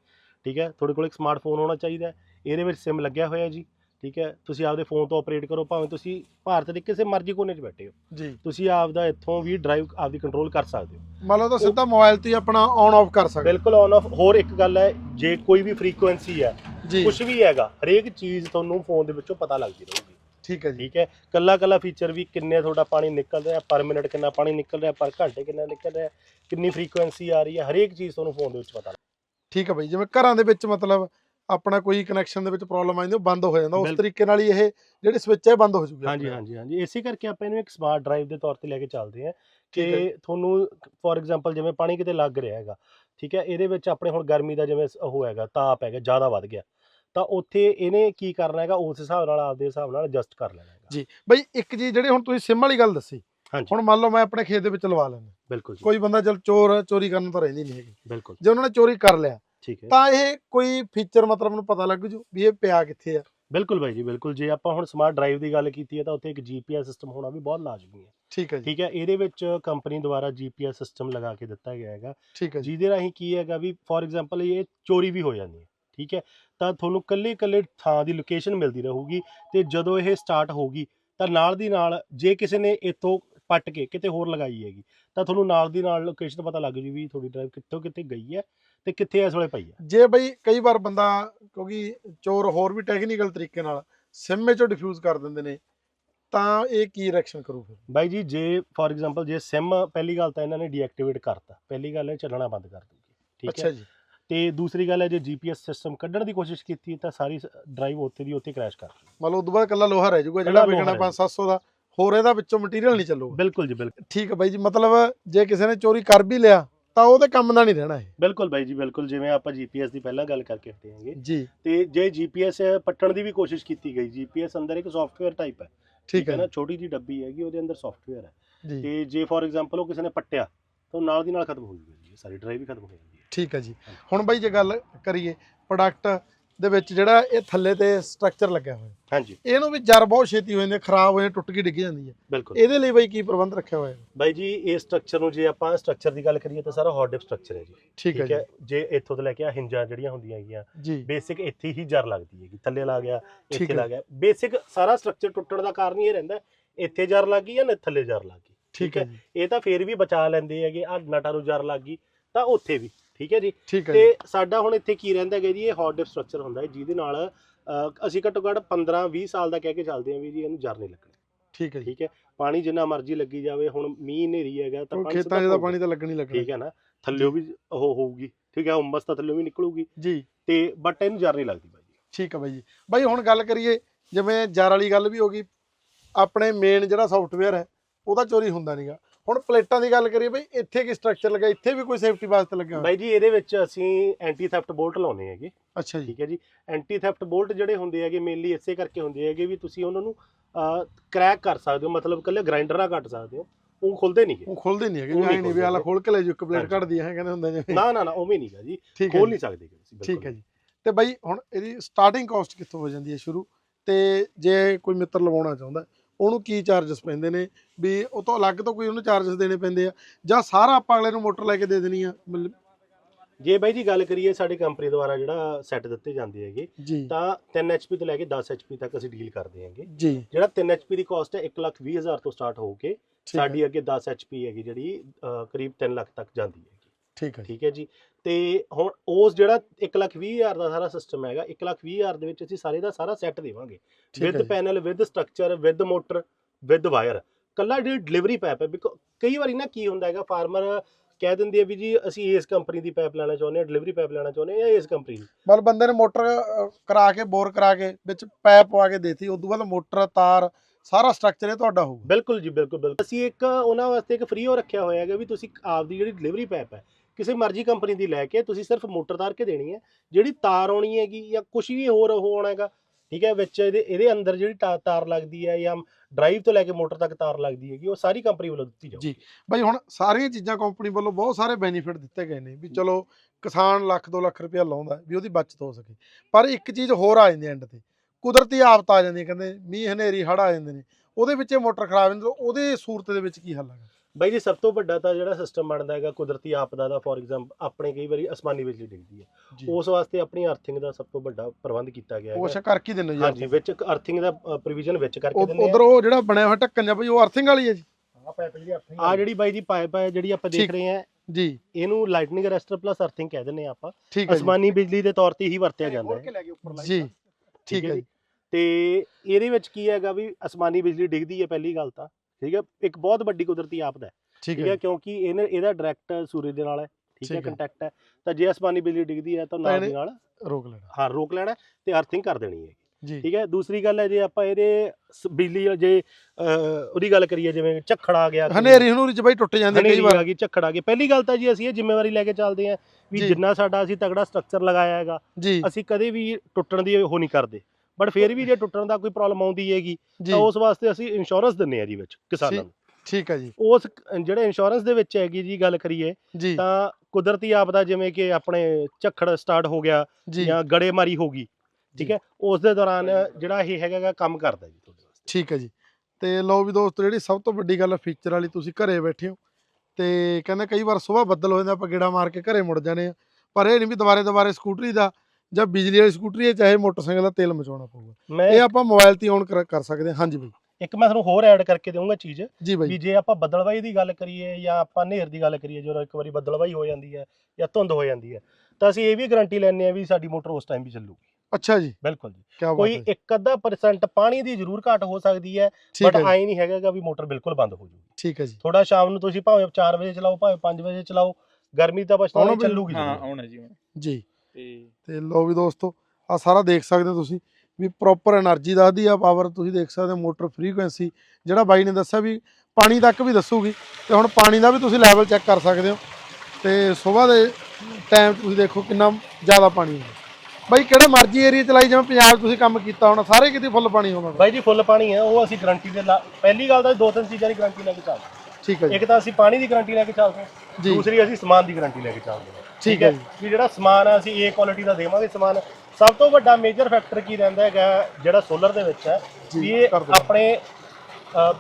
[SPEAKER 1] ਠੀਕ ਹੈ? ਤੁਹਾਡੇ ਕੋਲ ਇੱਕ ਸਮਾਰਟਫੋਨ ਹੋਣਾ ਚਾਹੀਦਾ ਹੈ। ਇਹਦੇ ਵਿੱਚ ਸਿਮ ਲੱਗਿਆ ਹੋਇਆ ਜੀ ਠੀਕ ਹੈ? ਤੁਸੀਂ ਆਪਦੇ ਫੋਨ ਤੋਂ ਆਪਰੇਟ ਕਰੋ ਭਾਵੇਂ ਤੁਸੀਂ ਭਾਰਤ ਦੇ ਕਿਸੇ ਮਰਜ਼ੀ ਕੋਨੇ 'ਚ ਬੈਠੇ ਹੋ।
[SPEAKER 2] ਜੀ।
[SPEAKER 1] ਤੁਸੀਂ ਆਪਦਾ ਇੱਥੋਂ ਵੀ ਡਰਾਈਵ ਆਪਦੀ ਕੰਟਰੋਲ ਕਰ ਸਕਦੇ ਹੋ।
[SPEAKER 2] ਮੰਨ ਲਓ ਤਾਂ ਸਿੱਧਾ ਮੋਬਾਈਲ ਤੇ ਹੀ ਆਪਣਾ ਆਨ ਆਫ ਕਰ ਸਕਦੇ
[SPEAKER 1] ਬਿਲਕੁਲ ਔਨ ਆਫ ਹੋਰ ਇੱਕ ਗੱਲ ਹੈ ਜੇ ਕੋਈ ਵੀ ਫ੍ਰੀਕੁਐਂਸੀ ਹੈ
[SPEAKER 2] ਜੀ।
[SPEAKER 1] ਕੁਝ ਵੀ ਹੈਗਾ ਹਰੇਕ ਚੀਜ਼ ਤੁਹਾਨੂੰ ਫੋਨ ਦੇ ਵਿੱਚੋਂ ਪਤਾ ਲੱਗਦੀ ਰਹੂਗੀ।
[SPEAKER 2] ਠੀਕ ਹੈ ਜੀ।
[SPEAKER 1] ਠੀਕ ਹੈ? ਕੱਲਾ ਕੱਲਾ ਫੀਚਰ ਵੀ ਕਿੰਨੇ ਤੁਹਾਡਾ ਪਾਣੀ ਨਿਕਲ ਰਿਹਾ ਪਰ ਮਿੰਟ ਕਿੰਨਾ ਪਾਣੀ ਨਿਕਲ ਰਿਹਾ ਪਰ ਘੰਟੇ ਕਿੰਨਾ ਨਿਕਲ ਰਿਹਾ ਕਿੰਨੀ ਫ੍ਰੀਕੁਐਂਸੀ ਆ ਰਹੀ ਹੈ ਹਰੇਕ ਚੀਜ਼ ਤੁਹਾਨੂੰ ਫੋਨ ਦੇ ਵਿੱਚ ਪਤਾ
[SPEAKER 2] ਠੀਕ ਹੈ ਬਾਈ ਜਿਵੇਂ ਘਰਾਂ ਦੇ ਵਿੱਚ ਮਤਲਬ ਆਪਣਾ ਕੋਈ ਕਨੈਕਸ਼ਨ ਦੇ ਵਿੱਚ ਪ੍ਰੋਬਲਮ ਆਉਂਦੀ ਉਹ ਬੰਦ ਹੋ ਜਾਂਦਾ। ਉਸ
[SPEAKER 1] ਬਿਲਕੁਲ।
[SPEAKER 2] ਤਰੀਕੇ ਨਾਲ ਹੀ ਇਹ ਜਿਹੜੇ ਸਵਿਚ ਹੈ ਬੰਦ ਹੋ ਜੂਗੇ
[SPEAKER 1] ਹਾਂਜੀ ਹਾਂਜੀ ਹਾਂਜੀ। ਇਸੇ ਕਰਕੇ ਆਪਾਂ ਇਹਨੂੰ ਇੱਕ ਸਮਾਰਟ ਡਰਾਈਵ ਦੇ ਤੌਰ ਤੇ ਲੈ ਕੇ ਚੱਲਦੇ ਹਾਂ
[SPEAKER 2] ਠੀਕ ਹੈ
[SPEAKER 1] ਕਿ ਤੁਹਾਨੂੰ ਫੋਰ ਐਗਜ਼ਾਮਪਲ ਜਿਵੇਂ ਪਾਣੀ ਕਿਤੇ ਲੱਗ ਰਿਹਾ ਹੈਗਾ ਠੀਕ ਹੈ ਇਹਦੇ ਵਿੱਚ ਆਪਣੇ ਹੁਣ ਗਰਮੀ ਦਾ ਜਿਵੇਂ ਸ- ਉਹ ਹੈਗਾ ਤਾਪ ਹੈਗਾ ਜ਼ਿਆਦਾ ਵੱਧ ਗਿਆ ਤਾਂ ਉੱਥੇ ਇਹਨੇ ਕੀ ਕਰਨਾ ਹੈਗਾ ਉਸ ਹਿਸਾਬ ਨਾਲ ਆਪਦੇ ਹਿਸਾਬ ਨਾਲ ਐਡਜਸਟ ਕਰ ਲੈਣਾ ਹੈਗਾ।
[SPEAKER 2] ਜੀ ਬਈ ਇੱਕ ਚੀਜ਼ ਜਿਹੜੇ ਹੁਣ ਤੁਸੀਂ ਸਿਮ ਵਾਲੀ ਗੱਲ ਦੱਸੀ
[SPEAKER 1] ਹਾਂਜੀ।
[SPEAKER 2] ਹੁਣ ਮੰਨ ਲਓ ਮੈਂ ਆਪਣੇ ਖੇਤ ਦੇ ਵਿੱਚ ਲਵਾ ਲੈਣਾ
[SPEAKER 1] ਬਿਲਕੁਲ ਜੀ।
[SPEAKER 2] ਕੋਈ ਬੰਦਾ ਚਲ ਚੋਰ ਚੋਰੀ ਕਰਨ ਤਾਂ ਰਹਿੰਦੀ ਨਹੀਂ ਹੈਗੀ।
[SPEAKER 1] ਬਿਲਕੁਲ।
[SPEAKER 2] ਜੇ ਉਹਨਾਂ ਨੇ ਚੋਰੀ ਕਰ ਲਿਆ
[SPEAKER 1] ਠੀਕ ਹੈ।
[SPEAKER 2] ਤਾਂ ਇਹ ਕੋਈ ਫੀਚਰ ਮਤਲਬ ਨੂੰ ਪਤਾ ਲੱਗ ਜੂ ਵੀ ਇਹ ਪਿਆ ਕਿੱਥੇ ਆ।
[SPEAKER 1] ਬਿਲਕੁਲ ਬਾਈ ਜੀ ਬਿਲਕੁਲ। ਜੇ ਆਪਾਂ ਹੁਣ ਸਮਾਰਟ ਡਰਾਈਵ ਦੀ ਗੱਲ ਕੀਤੀ ਹੈ ਤਾਂ ਉੱਥੇ ਇੱਕ ਜੀਪੀਐਸ ਸਿਸਟਮ ਹੋਣਾ ਵੀ ਬਹੁਤ ਲਾਜ਼ਮੀ ਹੈ।
[SPEAKER 2] ਠੀਕ ਹੈ ਜੀ।
[SPEAKER 1] ਠੀਕ ਹੈ ਇਹਦੇ ਵਿੱਚ ਕੰਪਨੀ ਦੁਆਰਾ ਜੀਪੀਐਸ ਸਿਸਟਮ ਲਗਾ ਕੇ ਦਿੱਤਾ ਗਿਆ ਹੈਗਾ।
[SPEAKER 2] ਠੀਕ ਹੈ
[SPEAKER 1] ਜਿਹਦੇ ਰਾਹੀਂ ਕੀ ਹੈਗਾ ਵੀ ਫੋਰ ਐਗਜ਼ਾਮਪਲ ਇਹ ਚੋਰੀ ਵੀ ਹੋ ਜਾਂਦੀ ਹੈ। ਠੀਕ ਹੈ ਤਾਂ ਤੁਹਾਨੂੰ ਕੱਲੇ ਕੱਲੇ ਥਾਂ ਦੀ ਲੋਕੇਸ਼ਨ ਮਿਲਦੀ ਰਹੂਗੀ ਤੇ ਜਦੋਂ ਇਹ ਸਟਾਰਟ ਹੋਊਗੀ ਤਾਂ ਨਾਲ ਦੀ ਨਾਲ ਜੇ ਕਿਸੇ ਨੇ ਇੱਥੋਂ ਪੱਟ ਕੇ ਕਿਤੇ ਹੋਰ ਲਗਾਈ ਹੈਗੀ ਤਾਂ ਤੁਹਾਨੂੰ ਨਾਲ ਦੀ ਨਾਲ ਲੋਕੇਸ਼ਨ ਪਤਾ ਲੱਗ ਜੂ ਵੀ ਤੁਹਾਡੀ ਡਰਾਈਵ ਕਿੱਥੋਂ ਕਿੱਥੇ ਗਈ ਹੈ। ਤੇ ਕਿੱਥੇ ਇਸ ਵੇਲੇ ਪਈ ਹੈ
[SPEAKER 2] ਜੇ ਬਈ ਕਈ ਵਾਰ ਬੰਦਾ ਕਿਉਂਕਿ ਚੋਰ ਹੋਰ ਵੀ ਟੈਕਨੀਕਲ ਤਰੀਕੇ ਨਾਲ ਸਿਮ ਚੋਂ ਡਿਫਿਊਜ਼ ਕਰ ਦਿੰਦੇ ਨੇ ਤਾਂ ਇਹ ਕੀ ਰਿਐਕਸ਼ਨ ਕਰੂ ਫਿਰ?
[SPEAKER 1] ਬਾਈ ਜੀ ਜੇ ਫੋਰ ਐਗਜ਼ਾਮਪਲ ਜੇ ਸਿਮ ਪਹਿਲੀ ਗੱਲ ਤਾਂ ਇਹਨਾਂ ਨੇ ਡੀਐਕਟੀਵੇਟ ਕਰਤਾ। ਪਹਿਲੀ ਗੱਲ ਹੈ ਚੱਲਣਾ ਬੰਦ ਕਰ ਦੂਗੀ ਠੀਕ
[SPEAKER 2] ਅੱਛਾ
[SPEAKER 1] ਹੈ
[SPEAKER 2] ਜੀ।
[SPEAKER 1] ਤੇ ਦੂਸਰੀ ਗੱਲ ਹੈ ਜੇ ਜੀਪੀਐਸ ਸਿਸਟਮ ਕੱਢਣ ਦੀ ਕੋਸ਼ਿਸ਼ ਕੀਤੀ ਤਾਂ ਸਾਰੀ ਡਰਾਈਵ ਉੱਥੇ ਦੀ ਉੱਥੇ ਕ੍ਰੈਸ਼ ਕਰ ਦੂਗੀ
[SPEAKER 2] ਮਤਲਬ ਉਦੋਂ ਬਾਅਦ ਕੱਲਾ ਲੋਹਾ ਰਹਿ ਜਾਊਗਾ ਜਿਹੜਾ ਵਿਕਣਾ
[SPEAKER 1] ਰਹਿ
[SPEAKER 2] 5-700 ਦਾ ਹੋਰ ਇਹਦਾ ਵਿੱਚੋਂ ਮਟੀਰੀਅਲ ਨਹੀਂ ਚੱਲੂਗਾ।
[SPEAKER 1] ਬਿਲਕੁਲ ਜੀ ਬਿਲਕੁਲ।
[SPEAKER 2] ਠੀਕ ਹੈ ਬਾਈ ਜੀ ਮਤਲਬ ਜੇ ਕਿਸੇ ਨੇ ਚੋਰੀ ਕਰ ਵੀ ਲਿਆ ਤਾਂ ਉਹਦੇ ਕੰਮ ਦਾ ਨਹੀਂ ਰਹਿਣਾ ਇਹ।
[SPEAKER 1] ਬਿਲਕੁਲ ਬਾਈ ਜੀ ਬਿਲਕੁਲ। ਜਿਵੇਂ ਆਪਾਂ ਜੀਪੀਐਸ ਦੀ ਪਹਿਲਾਂ ਗੱਲ ਕਰਕੇ ਹਟੇ ਹਾਂਗੇ।
[SPEAKER 2] ਜੀ।
[SPEAKER 1] ਤੇ ਜੇ ਜੀਪੀਐਸ ਪੱਟਣ ਦੀ ਵੀ ਕੋਸ਼ਿਸ਼ ਕੀਤੀ ਗਈ ਜੀਪੀਐਸ ਅੰਦਰ ਇੱਕ ਸੌਫਟਵੇਅਰ ਟਾਈਪ ਹੈ।
[SPEAKER 2] ਠੀਕ ਹੈ
[SPEAKER 1] ਨਾ? ਛੋਟੀ ਜੀ ਡੱਬੀ ਹੈਗੀ ਉਹਦੇ ਅੰਦਰ ਸੌਫਟਵੇਅਰ ਹੈ। ਤੇ ਜੇ ਫੋਰ ਐਗਜ਼ਾਮਪਲ ਉਹ ਕਿਸੇ ਨੇ ਪੱਟਿਆ ਤਾਂ ਨਾਲ ਦੀ ਨਾਲ ਖਤਮ ਹੋ ਜੂਗੀ ਜੀ। ਸਾਰੀ ਡਰਾਈਵ ਹੀ ਖਤਮ ਹੋ ਜਾਂਦੀ ਹੈ।
[SPEAKER 2] ਠੀਕ ਹੈ ਜੀ। ਹੁਣ ਬਾਈ ਜੇ ਗੱਲ ਕਰੀਏ ਪ੍ਰੋਡਕਟ ਦੇ ਵਿੱਚ ਜਿਹੜਾ ਇਹ ਥੱਲੇ ਤੇ ਸਟਰਕਚਰ ਲੱਗਿਆ ਹੋਇਆ।
[SPEAKER 1] ਹਾਂਜੀ।
[SPEAKER 2] ਇਹਨੂੰ ਵੀ ਜਰ ਬਹੁਤ ਛੇਤੀ ਹੋ ਜਾਂਦੇ ਖਰਾਬ ਹੋ ਜਾਂਦੇ ਟੁੱਟ ਕੇ ਡਿੱਗ ਜਾਂਦੀ ਹੈ।
[SPEAKER 1] ਬਿਲਕੁਲ।
[SPEAKER 2] ਇਹਦੇ ਲਈ ਬਾਈ ਕੀ ਪ੍ਰਬੰਧ ਰੱਖਿਆ ਹੋਇਆ? ਹੈ
[SPEAKER 1] ਬਾਈ ਜੀ ਇਹ ਸਟਰਕਚਰ ਨੂੰ ਜੇ ਆਪਾਂ ਸਟਰਕਚਰ ਦੀ ਗੱਲ ਕਰੀਏ ਤਾਂ ਸਾਰਾ ਹੌਟ ਡਿਪ ਸਟਰਕਚਰ ਹੈ ਜੀ।
[SPEAKER 2] ਠੀਕ ਹੈ ਜੀ।
[SPEAKER 1] ਇੱਥੋਂ ਤੋਂ ਲੈ ਕੇ ਆ ਹਿੰਜਾਂ ਜਿਹੜੀਆਂ ਹੁੰਦੀਆਂ ਹੈਗੀਆਂ ਬੇਸਿਕ ਇੱਥੇ ਹੀ ਜਰ ਲੱਗਦੀ ਹੈਗੀ ਥੱਲੇ ਲਾ ਗਿਆ ਇੱਥੇ
[SPEAKER 2] ਹੈ।
[SPEAKER 1] ਲਾ ਗਿਆ। ਬੇਸਿਕ ਸਾਰਾ ਸਟਰਕਚਰ ਟੁੱਟਣ ਦਾ ਕਾਰਨ ਹੀ ਇਹ ਰਹਿੰਦਾ ਇੱਥੇ ਜਰ ਲੱਗ ਗਈ ਜਾਂ ਨਾ ਥੱਲੇ ਜਰ ਲੱਗ ਗਈ।
[SPEAKER 2] ਠੀਕ ਹੈ
[SPEAKER 1] ਇਹ ਤਾਂ ਫੇਰ ਵੀ ਬਚਾ ਲੈਂਦੇ ਹੈਗੇ ਆ ਨਟਾਂ ਨੂੰ ਜਰ ਲੱਗ ਗਈ ਤਾਂ ਉੱਥੇ ਵੀ। ਠੀਕ ਹੈ ਜੀ?
[SPEAKER 2] ਠੀਕ ਹੈ
[SPEAKER 1] ਤੇ ਸਾਡਾ ਹੁਣ ਇੱਥੇ ਕੀ ਰਹਿੰਦਾ ਹੈਗਾ ਜੀ? ਇਹ ਹੌਟ ਡਿਪ ਸਟਰਕਚਰ ਹੁੰਦਾ ਹੈ ਜਿਹਦੇ ਨਾਲ ਅਸੀਂ ਘੱਟੋ ਘੱਟ 15 20 ਸਾਲ ਦਾ ਕਹਿ ਕੇ ਚੱਲਦੇ ਹਾਂ ਵੀ ਜੀ ਇਹਨੂੰ ਜਰ ਨਹੀਂ ਲੱਗਣੀ।
[SPEAKER 2] ਠੀਕ ਹੈ ਜੀ।
[SPEAKER 1] ਠੀਕ ਹੈ? ਪਾਣੀ ਜਿੰਨਾ ਮਰਜ਼ੀ ਲੱਗੀ ਜਾਵੇ ਹੁਣ ਮੀਂਹ ਹਨੇਰੀ ਹੈਗਾ ਤਾਂ
[SPEAKER 2] ਉਹ
[SPEAKER 1] ਪਾਣੀ
[SPEAKER 2] ਖੇਤਾਂ 'ਚ ਤਾਂ
[SPEAKER 1] ਸਿੱਧਾ
[SPEAKER 2] ਪਾਣੀ ਤਾਂ ਲੱਗਣੀ ਲੱਗਣਾ।
[SPEAKER 1] ਠੀਕ ਹੈ ਨਾ? ਥੱਲਿਓ ਵੀ ਉਹ ਹੋਊਗੀ। ਠੀਕ ਹੈ? ਉਮਸ ਤਾਂ ਥੱਲਿਓ ਵੀ ਨਿਕਲੂਗੀ।
[SPEAKER 2] ਜੀ।
[SPEAKER 1] ਤੇ ਬਟ ਇਹਨੂੰ ਜਰ ਨਹੀਂ ਲੱਗਦੀ ਬਾਈ ਜੀ।
[SPEAKER 2] ਠੀਕ ਹੈ ਬਾਈ ਜੀ। ਬਾਈ ਹੁਣ ਗੱਲ ਕਰੀਏ ਜਿਵੇਂ ਜਰ ਵਾਲੀ ਗੱਲ ਵੀ ਹੋ ਗਈ ਆਪਣੇ ਮੇਨ ਜਿਹੜਾ ਸੌਫਟਵੇਅਰ ਹੈ ਉਹਦਾ ਚੋਰੀ ਹੁੰਦਾ ਨਹੀਂਗਾ ਹੁਣ ਪਲੇਟਾਂ ਦੀ ਗੱਲ ਕਰੀਏ ਬਈ ਇੱਥੇ ਕੀ ਸਟਰਕਚਰ ਲੱਗਾ? ਇੱਥੇ ਵੀ ਕੋਈ ਸੇਫਟੀ ਵਾਸਤੇ ਲੱਗਿਆ ਹੋਇਆ?
[SPEAKER 1] ਬਾਈ ਜੀ ਇਹਦੇ ਵਿੱਚ ਅਸੀਂ ਐਂਟੀ ਥੈਫਟ ਬੋਲਟ ਲਾਉਨੇ ਹੈਗੇ।
[SPEAKER 2] ਅੱਛਾ ਜੀ।
[SPEAKER 1] ਠੀਕ ਹੈ ਜੀ। ਐਂਟੀ ਥੈਫਟ ਬੋਲਟ ਜਿਹੜੇ ਹੁੰਦੇ ਹੈਗੇ ਮੇਨਲੀ ਇਸੇ ਕਰਕੇ ਹੁੰਦੇ ਹੈਗੇ ਵੀ ਤੁਸੀਂ ਉਹਨਾਂ ਨੂੰ ਕ੍ਰੈਕ ਕਰ ਸਕਦੇ ਹੋ ਮਤਲਬ ਕੱਲੇ ਗ੍ਰਾਈਂਡਰ ਨਾਲ ਕੱਟ ਸਕਦੇ ਹੋ। ਉਹ ਖੁੱਲਦੇ ਨਹੀਂਗੇ
[SPEAKER 2] ਉਹ ਖੁੱਲਦੇ ਨਹੀਂ ਹੈਗੇ।
[SPEAKER 1] ਨਹੀਂ
[SPEAKER 2] ਨਹੀਂ ਵੀ ਆਲਾ। ਖੋਲ ਕੇ ਲੈ ਜੋ ਪਲੇਟ। ਕੱਢਦੀ ਹੈ ਕਹਿੰਦੇ ਹੁੰਦੇ ਜਿਵੇਂ।
[SPEAKER 1] ਨਾ ਨਾ ਨਾ ਉਵੇਂ ਨਹੀਂਗਾ ਜੀ। ਖੋਲ ਨਹੀਂ ਸਕਦੇ ਤੁਸੀਂ
[SPEAKER 2] ਠੀਕ ਹੈ ਜੀ। ਤੇ ਬਾਈ ਹੁਣ ਇਹਦੀ ਸਟਾਰਟਿੰਗ ਕਾਸਟ ਕਿੱਥੋਂ ਹੋ ਜਾਂਦੀ ਹੈ ਸ਼ੁਰੂ? ਤੇ ਜੇ ਕੋਈ ਮਿੱਤਰ ਲਵਾਉਣਾ ਚਾਹੁੰਦਾ ਉਹਨੂੰ ਕੀ ਚਾਰजेस ਪੈਂਦੇ ਨੇ? ਵੀ ਉਹ ਤੋਂ ਅਲੱਗ ਤੋਂ ਕੋਈ ਉਹਨੂੰ ਚਾਰजेस ਦੇਣੇ ਪੈਂਦੇ ਆ? ਜਾਂ ਸਾਰਾ ਆਪਾਂ ਅਗਲੇ ਨੂੰ ਮੋਟਰ ਲੈ ਕੇ ਦੇ ਦੇਣੀ ਆ? ਮਤਲਬ
[SPEAKER 1] ਜੇ ਬਾਈ ਜੀ ਗੱਲ ਕਰੀਏ ਸਾਡੇ ਕੰਪਨੀ ਦੁਆਰਾ ਜਿਹੜਾ ਸੈੱਟ ਦਿੱਤੇ ਜਾਂਦੇ ਹੈਗੇ ਤਾਂ 3 ਪੀ ਤੋਂ ਲੈ ਕੇ 10 ਪੀ ਤੱਕ ਅਸੀਂ ਡੀਲ ਕਰਦੇ ਹਾਂਗੇ। ਜਿਹੜਾ 3 ਪੀ ਦੀ ਕਾਸਟ ਹੈ 120000 ਤੋਂ ਸਟਾਰਟ ਹੋ ਕੇ ਸਾਡੀ ਅੱਗੇ 10 ਪੀ ਹੈਗੀ ਜਿਹੜੀ ਕਰੀਬ 3 ਲੱਖ ਤੱਕ ਜਾਂਦੀ ਹੈ।
[SPEAKER 2] ਠੀਕ ਹੈ
[SPEAKER 1] ਠੀਕ ਹੈ ਜੀ। ਤੇ ਹੁਣ ਉਸ ਜਿਹੜਾ 120000 ਦਾ ਸਾਰਾ ਸਿਸਟਮ ਹੈਗਾ 120000 ਦੇ ਵਿੱਚ ਅਸੀਂ ਸਾਰੇ ਦਾ ਸਾਰਾ ਸੈੱਟ ਦੇਵਾਂਗੇ।
[SPEAKER 2] ਹੈ
[SPEAKER 1] with. Panel with structure with motor with wire ਕੱਲਾ ਜਿਹੜੀ ਡਿਲੀਵਰੀ ਪੈਪ ਹੈ ਬਿਕੋ ਕਈ ਵਾਰੀ ਨਾ ਕੀ ਹੁੰਦਾ ਹੈਗਾ ਫਾਰਮਰ ਕਹਿ ਦਿੰਦੇ ਆ ਵੀ ਜੀ ਅਸੀਂ ਇਸ ਕੰਪਨੀ ਦੀ ਪਾਈਪ ਲੈਣਾ ਚਾਹੁੰਦੇ ਹਾਂ ਡਿਲੀਵਰੀ ਪਾਈਪ ਲੈਣਾ ਚਾਹੁੰਦੇ ਹਾਂ ਜਾਂ ਇਸ ਕੰਪਨੀ ਦੀ।
[SPEAKER 2] ਮਤਲਬ ਬੰਦੇ ਨੇ ਮੋਟਰ ਕਰਾ ਕੇ ਬੋਰ ਕਰਾ ਕੇ ਵਿੱਚ ਪੈਪ ਪਵਾ ਕੇ ਦੇਤੀ ਉਸ ਤੋਂ ਬਾਅਦ ਮੋਟਰ ਤਾਰ ਸਾਰਾ ਸਟਰਕਚਰ ਇਹ ਤੁਹਾਡਾ ਹੋਊਗਾ।
[SPEAKER 1] ਬਿਲਕੁਲ ਜੀ ਬਿਲਕੁਲ ਬਿਲਕੁਲ। ਅਸੀਂ ਇੱਕ ਉਹਨਾਂ ਵਾਸਤੇ ਇੱਕ ਫ੍ਰੀ ਉਹ ਰੱਖਿਆ ਹੋਇਆ ਹੈਗਾ ਵੀ ਤੁਸੀਂ ਆਪਦੀ ਜਿਹੜੀ ਡਿਲੀਵਰੀ ਪੈਪ ਹੈ ਕਿਸੇ ਮਰਜ਼ੀ ਕੰਪਨੀ ਦੀ ਲੈ ਕੇ ਤੁਸੀਂ ਸਿਰਫ ਮੋਟਰ ਤਾਰ ਕੇ ਦੇਣੀ ਹੈ। ਜਿਹੜੀ ਤਾਰ ਆਉਣੀ ਹੈਗੀ ਜਾਂ ਕੁਝ ਵੀ ਹੋਰ ਉਹ ਆਉਣਾ ਹੈਗਾ, ਠੀਕ ਹੈ, ਵਿੱਚ ਇਹਦੇ ਇਹਦੇ ਅੰਦਰ ਜਿਹੜੀ ਤਾ- ਤਾਰ ਲੱਗਦੀ ਹੈ ਜਾਂ ਡਰਾਈਵ ਤੋਂ ਲੈ ਕੇ ਮੋਟਰ ਤੱਕ ਤਾਰ ਲੱਗਦੀ ਹੈਗੀ, ਉਹ ਸਾਰੀ ਕੰਪਨੀ ਵੱਲੋਂ ਦਿੱਤੀ ਜਾਊਗੀ।
[SPEAKER 2] ਜੀ। ਬਾਈ ਹੁਣ ਸਾਰੀਆਂ ਚੀਜ਼ਾਂ ਕੰਪਨੀ ਵੱਲੋਂ ਬਹੁਤ ਸਾਰੇ ਬੈਨੀਫਿਟ ਦਿੱਤੇ ਗਏ ਨੇ ਵੀ ਚਲੋ ਕਿਸਾਨ ਲੱਖ 2 ਲੱਖ ਰੁਪਇਆ ਲਾਉਂਦਾ ਵੀ ਉਹਦੀ ਬਚਤ ਹੋ ਸਕੇ। ਪਰ ਇੱਕ ਚੀਜ਼ ਹੋਰ ਆ ਜਾਂਦੀ ਐਂਡ ਤੇ, ਕੁਦਰਤੀ ਆਫਤ ਆ ਜਾਂਦੀ ਹੈ, ਕਹਿੰਦੇ ਮੀਂਹ ਹਨੇਰੀ ਹੜ੍ਹ ਆ ਜਾਂਦੇ ਨੇ, ਉਹਦੇ ਵਿੱਚ ਇਹ ਮੋਟਰ ਖਰਾਬ ਹੁੰਦੀ ਉਹਦੇ ਸੂਰਤ ਦੇ ਵਿੱਚ ਕੀ ਹੱਲ ਹੈਗਾ?
[SPEAKER 1] ਬਾਈ ਜੀ ਸਭ ਤੋਂ ਵੱਡਾ ਤਾਂ ਜਿਹੜਾ ਸਿਸਟਮ ਬਣਦਾ ਹੈਗਾ ਕੁਦਰਤੀ ਆਪਦਾ ਦਾ ਫੋਰ ਐਗਜ਼ਾਮਪਲ ਆਪਣੇ ਕਈ ਵਾਰੀ ਅਸਮਾਨੀ ਬਿਜਲੀ ਡਿੱਗਦੀ ਹੈ।
[SPEAKER 2] ਜੀ।
[SPEAKER 1] ਉਸ ਵਾਸਤੇ ਆਪਣੀ ਅਰਥਿੰਗ ਦਾ ਸਭ ਤੋਂ ਵੱਡਾ ਪ੍ਰਬੰਧ ਕੀਤਾ ਗਿਆ
[SPEAKER 2] ਉਹ
[SPEAKER 1] ਹੈ
[SPEAKER 2] ਅੱਛਾ ਕਰ ਕੀ ਦਿੰਦੇ
[SPEAKER 1] ਹਾਂਜੀ ਵਿੱਚ ਅਰਥਿੰਗ ਦਾ ਪ੍ਰੋਵੀਜ਼ਨ ਵਿੱਚ ਕਰਕੇ ਦਿੰਦੇ
[SPEAKER 2] ਉਧਰ ਉਹ ਜਿਹੜਾ ਬਣਿਆ ਹੋਇਆ ਢੱਕਣ ਜਾਂ ਬਈ ਉਹ ਅਰਥਿੰਗ ਵਾਲੀ ਹੈ ਜੀ।
[SPEAKER 1] ਆ ਪਾਈਪ ਜਿਹੜੀ ਅਰਥਿੰਗ ਆ ਜਿਹੜੀ ਬਾਈ ਜੀ ਪਾਈਪ ਹੈ ਜਿਹੜੀ ਆਪਾਂ ਦੇਖ। ਰਹੇ ਹਾਂ
[SPEAKER 2] ਜੀ।
[SPEAKER 1] ਇਹਨੂੰ ਲਾਈਟਨਿੰਗ ਅਰੈਸਟਰ ਪਲੱਸ ਅਰਥਿੰਗ ਕਹਿ ਦਿੰਦੇ ਆ ਆਪਾਂ।
[SPEAKER 2] ਜੀ।
[SPEAKER 1] ਅਸਮਾਨੀ ਬਿਜਲੀ ਦੇ ਤੌਰ ਤੇ ਹੀ ਵਰਤਿਆ ਜਾਂਦਾ ਹੈ।
[SPEAKER 2] ਜੀ। ਠੀਕ ਹੈ ਜੀ।
[SPEAKER 1] ਤੇ ਇਹਦੇ ਵਿੱਚ ਕੀ ਹੈਗਾ ਵੀ ਅਸਮਾਨੀ ਬਿਜਲੀ ਡਿੱਗਦੀ ਹੈ ਪਹਿਲੀ ਗੱਲ ਤਾਂ। ਠੀਕ ਹੈ ਇੱਕ ਬਹੁਤ ਵੱਡੀ ਕੁਦਰਤੀ ਆਪਦਾ ਹੈ
[SPEAKER 2] ਠੀਕ ਹੈ
[SPEAKER 1] ਕਿਉਂਕਿ ਇਹਨੇ ਇਹਦਾ ਡਾਇਰੈਕਟ ਸੂਰਜ ਦੇ ਨਾਲ ਹੈ ਠੀਕ ਹੈ। ਕੰਟੈਕਟ ਹੈ। ਤਾਂ ਜੇ ਅਸਮਾਨੀ ਬਿਜਲੀ ਡਿੱਗਦੀ ਹੈ ਤਾਂ ਨਾਲ ਦੀ ਨਾਲ
[SPEAKER 2] ਰੋਕ ਲੈਣਾ।
[SPEAKER 1] ਹਾਂ ਰੋਕ ਲੈਣਾ ਤੇ ਅਰਥਿੰਗ ਕਰ ਦੇਣੀ ਹੈ ਠੀਕ ਹੈ ਦੂਸਰੀ ਗੱਲ ਹੈ ਜੇ ਆਪਾਂ ਇਹਦੇ ਬਿਜਲੀ ਜੇ ਉਹਦੀ ਗੱਲ ਕਰੀਏ ਜਿਵੇਂ ਝੱਖੜ ਆ ਗਿਆ
[SPEAKER 2] ਹਨੇਰੀ ਹਨੂਰੀ ਚ ਬਈ ਟੁੱਟ ਜਾਂਦੇ ਕਈ ਵਾਰ
[SPEAKER 1] ਆ ਗਈ ਝੱਖੜ ਆ ਗਈ ਪਹਿਲੀ ਗੱਲ ਤਾਂ ਜੀ ਅਸੀਂ ਇਹ ਜ਼ਿੰਮੇਵਾਰੀ ਲੈ ਕੇ ਚੱਲਦੇ ਆਂ ਵੀ। ਜਿੰਨਾ ਸਾਡਾ ਅਸੀਂ ਤਗੜਾ ਸਟਰਕਚਰ ਲਗਾਇਆ ਹੈਗਾ ਅਸੀਂ ਕਦੇ ਵੀ ਟੁੱਟਣ ਦੀ ਉਹ ਨਹੀਂ ਕਰਦੇ ਬਟ ਫਿਰ ਵੀ ਜੇ ਟੁੱਟਣ ਦਾ ਕੋਈ ਪ੍ਰੋਬਲਮ ਆਉਂਦੀ ਹੈਗੀ ਤਾਂ ਉਸ ਵਾਸਤੇ ਅਸੀਂ ਇੰਸ਼ੋਰੈਂਸ ਦਿੰਨੇ ਆ ਜੀ ਵਿੱਚ ਕਿਸਾਨਾਂ ਨੂੰ।
[SPEAKER 2] ਠੀਕ ਹੈ ਜੀ।
[SPEAKER 1] ਉਸ ਜਿਹੜੇ ਇੰਸ਼ੋਰੈਂਸ ਦੇ ਵਿੱਚ ਹੈਗੀ ਜੀ ਗੱਲ ਕਰੀਏ ਤਾਂ ਕੁਦਰਤੀ ਆਪਦਾ ਜਿਵੇਂ ਕਿ ਆਪਣੇ ਝੱਖੜ ਸਟਾਰਟ ਹੋ ਗਿਆ
[SPEAKER 2] ਜੀ।
[SPEAKER 1] ਗੜੇਮਾਰੀ ਹੋ ਗਈ ਠੀਕ। ਹੈ? ਉਸ ਦੇ ਦੌਰਾਨ ਜਿਹੜਾ ਇਹ ਹੈਗਾ ਗਾ ਕੰਮ ਕਰਦਾ ਜੀ ਤੁਹਾਡੇ ਵਾਸਤੇ।
[SPEAKER 2] ਠੀਕ ਹੈ ਜੀ। ਤੇ ਲਓ ਵੀ ਦੋਸਤੋ ਜਿਹੜੀ ਸਭ ਤੋਂ ਵੱਡੀ ਗੱਲ ਫੀਚਰ ਵਾਲੀ ਤੁਸੀਂ ਘਰੇ ਬੈਠੇ ਹੋ ਤੇ ਕਹਿੰਦੇ ਕਈ ਵਾਰ ਸਵੇਰ ਬੱਦਲ ਹੋ ਜਾਂਦਾ ਆਪਾਂ ਗੇੜਾ ਮਾਰ ਕੇ ਘਰੇ ਮੁੜ ਜਾਂਦੇ ਆ। ਪਰ ਇਹ ਨਹੀਂ ਵੀ ਦੁਬਾਰੇ ਦੁਬਾਰੇ ਸਕੂਟਰੀ ਦਾ ਜਾਂ ਬਿਜਲੀ ਵਾਲੀ ਸਕੂਟਰੀ ਹੈ ਚਾਹੇ ਮੋਟਰਸਾਈਕਲ ਦਾ ਤੇਲ ਮਚਾਉਣਾ ਪਊਗਾ। ਇਹ ਆਪਾਂ ਮੋਬਾਈਲ ਤੇ ਔਨ ਕਰ ਸਕਦੇ ਹਾਂ। ਹਾਂਜੀ ਬਈ।
[SPEAKER 1] ਇੱਕ ਮੈਂ ਤੁਹਾਨੂੰ ਹੋਰ ਐਡ ਕਰਕੇ ਦੇਵਾਂਗਾ ਚੀਜ਼ ਵੀ ਜੇ ਆਪਾਂ ਬੱਦਲਵਾਈ ਦੀ ਗੱਲ ਕਰੀਏ ਜਾਂ ਆਪਾਂ ਹਨੇਰ ਦੀ ਗੱਲ ਕਰੀਏ ਜਦੋਂ ਇੱਕ ਵਾਰੀ ਬੱਦਲਵਾਈ ਹੋ ਜਾਂਦੀ ਹੈ ਜਾਂ ਧੁੰਦ ਹੋ ਜਾਂਦੀ ਹੈ ਤਾਂ ਅਸੀਂ ਇਹ ਵੀ ਗਾਰੰਟੀ ਲੈਂਦੇ ਆ ਵੀ ਸਾਡੀ ਮੋਟਰ ਉਸ ਟਾਈਮ ਵੀ ਚੱਲੂਗੀ।
[SPEAKER 2] ਅੱਛਾ ਜੀ।
[SPEAKER 1] ਬਿਲਕੁਲ ਜੀ। ਕੋਈ ਇੱਕ ਅੱਧਾ ਪਰਸੈਂਟ ਪਾਣੀ ਦੀ ਜ਼ਰੂਰ ਘਾਟ ਹੋ ਸਕਦੀ ਹੈ ਬਟ ਆਈ ਨਹੀਂ ਹੈਗਾ ਵੀ ਮੋਟਰ ਬਿਲਕੁਲ ਬੰਦ ਹੋ ਜੂਗੀ
[SPEAKER 2] ਠੀਕ ਹੈ ਜੀ।
[SPEAKER 1] ਥੋੜਾ ਸ਼ਾਮ ਨੂੰ ਤੁਸੀਂ ਭਾਵੇਂ 4 ਵਜੇ ਚਲਾਓ ਭਾਵੇਂ 5 ਵਜੇ ਚਲਾਓ ਗਰਮੀ ਤਾਂ ਬਸ ਚੱਲੂਗੀ
[SPEAKER 3] ਹਾਂ। ਆਉਣਾ ਜੀ
[SPEAKER 2] ਜੀ।
[SPEAKER 3] ਤੇ
[SPEAKER 2] ਲੋ ਵੀ ਦੋਸਤੋ ਆ ਸਾਰਾ ਦੇਖ ਸਕਦੇ ਹੋ ਤੁਸੀਂ ਵੀ ਪ੍ਰੋਪਰ એનર્ਜੀ ਦੱਸਦੀ ਆ ਪਾਵਰ ਤੁਸੀਂ ਦੇਖ ਸਕਦੇ ਹੋ ਮੋਟਰ ਫ੍ਰੀਕੁਐਂਸੀ ਜਿਹੜਾ ਬਾਈ ਨੇ ਦੱਸਿਆ ਵੀ ਪਾਣੀ ਤੱਕ ਵੀ ਦੱਸੂਗੀ ਤੇ ਹੁਣ ਪਾਣੀ ਦਾ ਵੀ ਤੁਸੀਂ ਲੈਵਲ ਚੈੱਕ ਕਰ ਸਕਦੇ ਹੋ ਤੇ ਸਵੇਰ ਦੇ ਟਾਈਮ ਤੁਸੀਂ ਦੇਖੋ ਕਿੰਨਾ ਜ਼ਿਆਦਾ ਪਾਣੀ ਹੈ ਬਾਈ ਕਿਹੜਾ ਮਰਜ਼ੀ ਏਰੀਆ ਚਲਾਈ ਲਾਈ ਜਿਵੇਂ ਪੰਜਾਬ ਤੁਸੀਂ ਕੰਮ ਕੀਤਾ ਹੋਣਾ ਸਾਰੇ ਕਿਤੇ ਫੁੱਲ ਪਾਣੀ ਹੋਵੇਗਾ
[SPEAKER 1] ਬਾਈ ਜੀ ਫੁੱਲ ਪਾਣੀ ਹੈ ਉਹ ਅਸੀਂ ਗਰੰਟੀ ਦੇ ਪਹਿਲੀ ਗੱਲ ਤਾਂ ਦੋ ਤਿੰਨ ਚੀਜ਼ਾਂ ਦੀ ਗਰੰਟੀ ਲੈ ਕੇ ਚੱਲਦੇ
[SPEAKER 2] ਠੀਕ ਹੈ ਜੀ।
[SPEAKER 1] ਇੱਕ ਤਾਂ ਅਸੀਂ ਪਾਣੀ ਦੀ ਗਰੰਟੀ ਲੈ ਕੇ ਚੱਲਦੇ ਹਾਂ ਦੂਸਰੀ ਅਸੀਂ ਸਮਾਨ ਦੀ ਗਰੰਟੀ ਲੈ ਕੇ ਚੱਲਦੇ ਹਾਂ।
[SPEAKER 2] ਠੀਕ ਹੈ
[SPEAKER 1] ਵੀ ਜਿਹੜਾ ਸਮਾਨ ਹੈ ਅਸੀਂ ਏ ਕੁਆਲਿਟੀ ਦਾ ਦੇਵਾਂਗੇ ਸਮਾਨ। ਸਭ ਤੋਂ ਵੱਡਾ ਮੇਜਰ ਫੈਕਟਰ ਕੀ ਰਹਿੰਦਾ ਹੈਗਾ ਜਿਹੜਾ ਸੋਲਰ ਦੇ ਵਿੱਚ ਹੈ ਵੀ ਇਹ। ਆਪਣੇ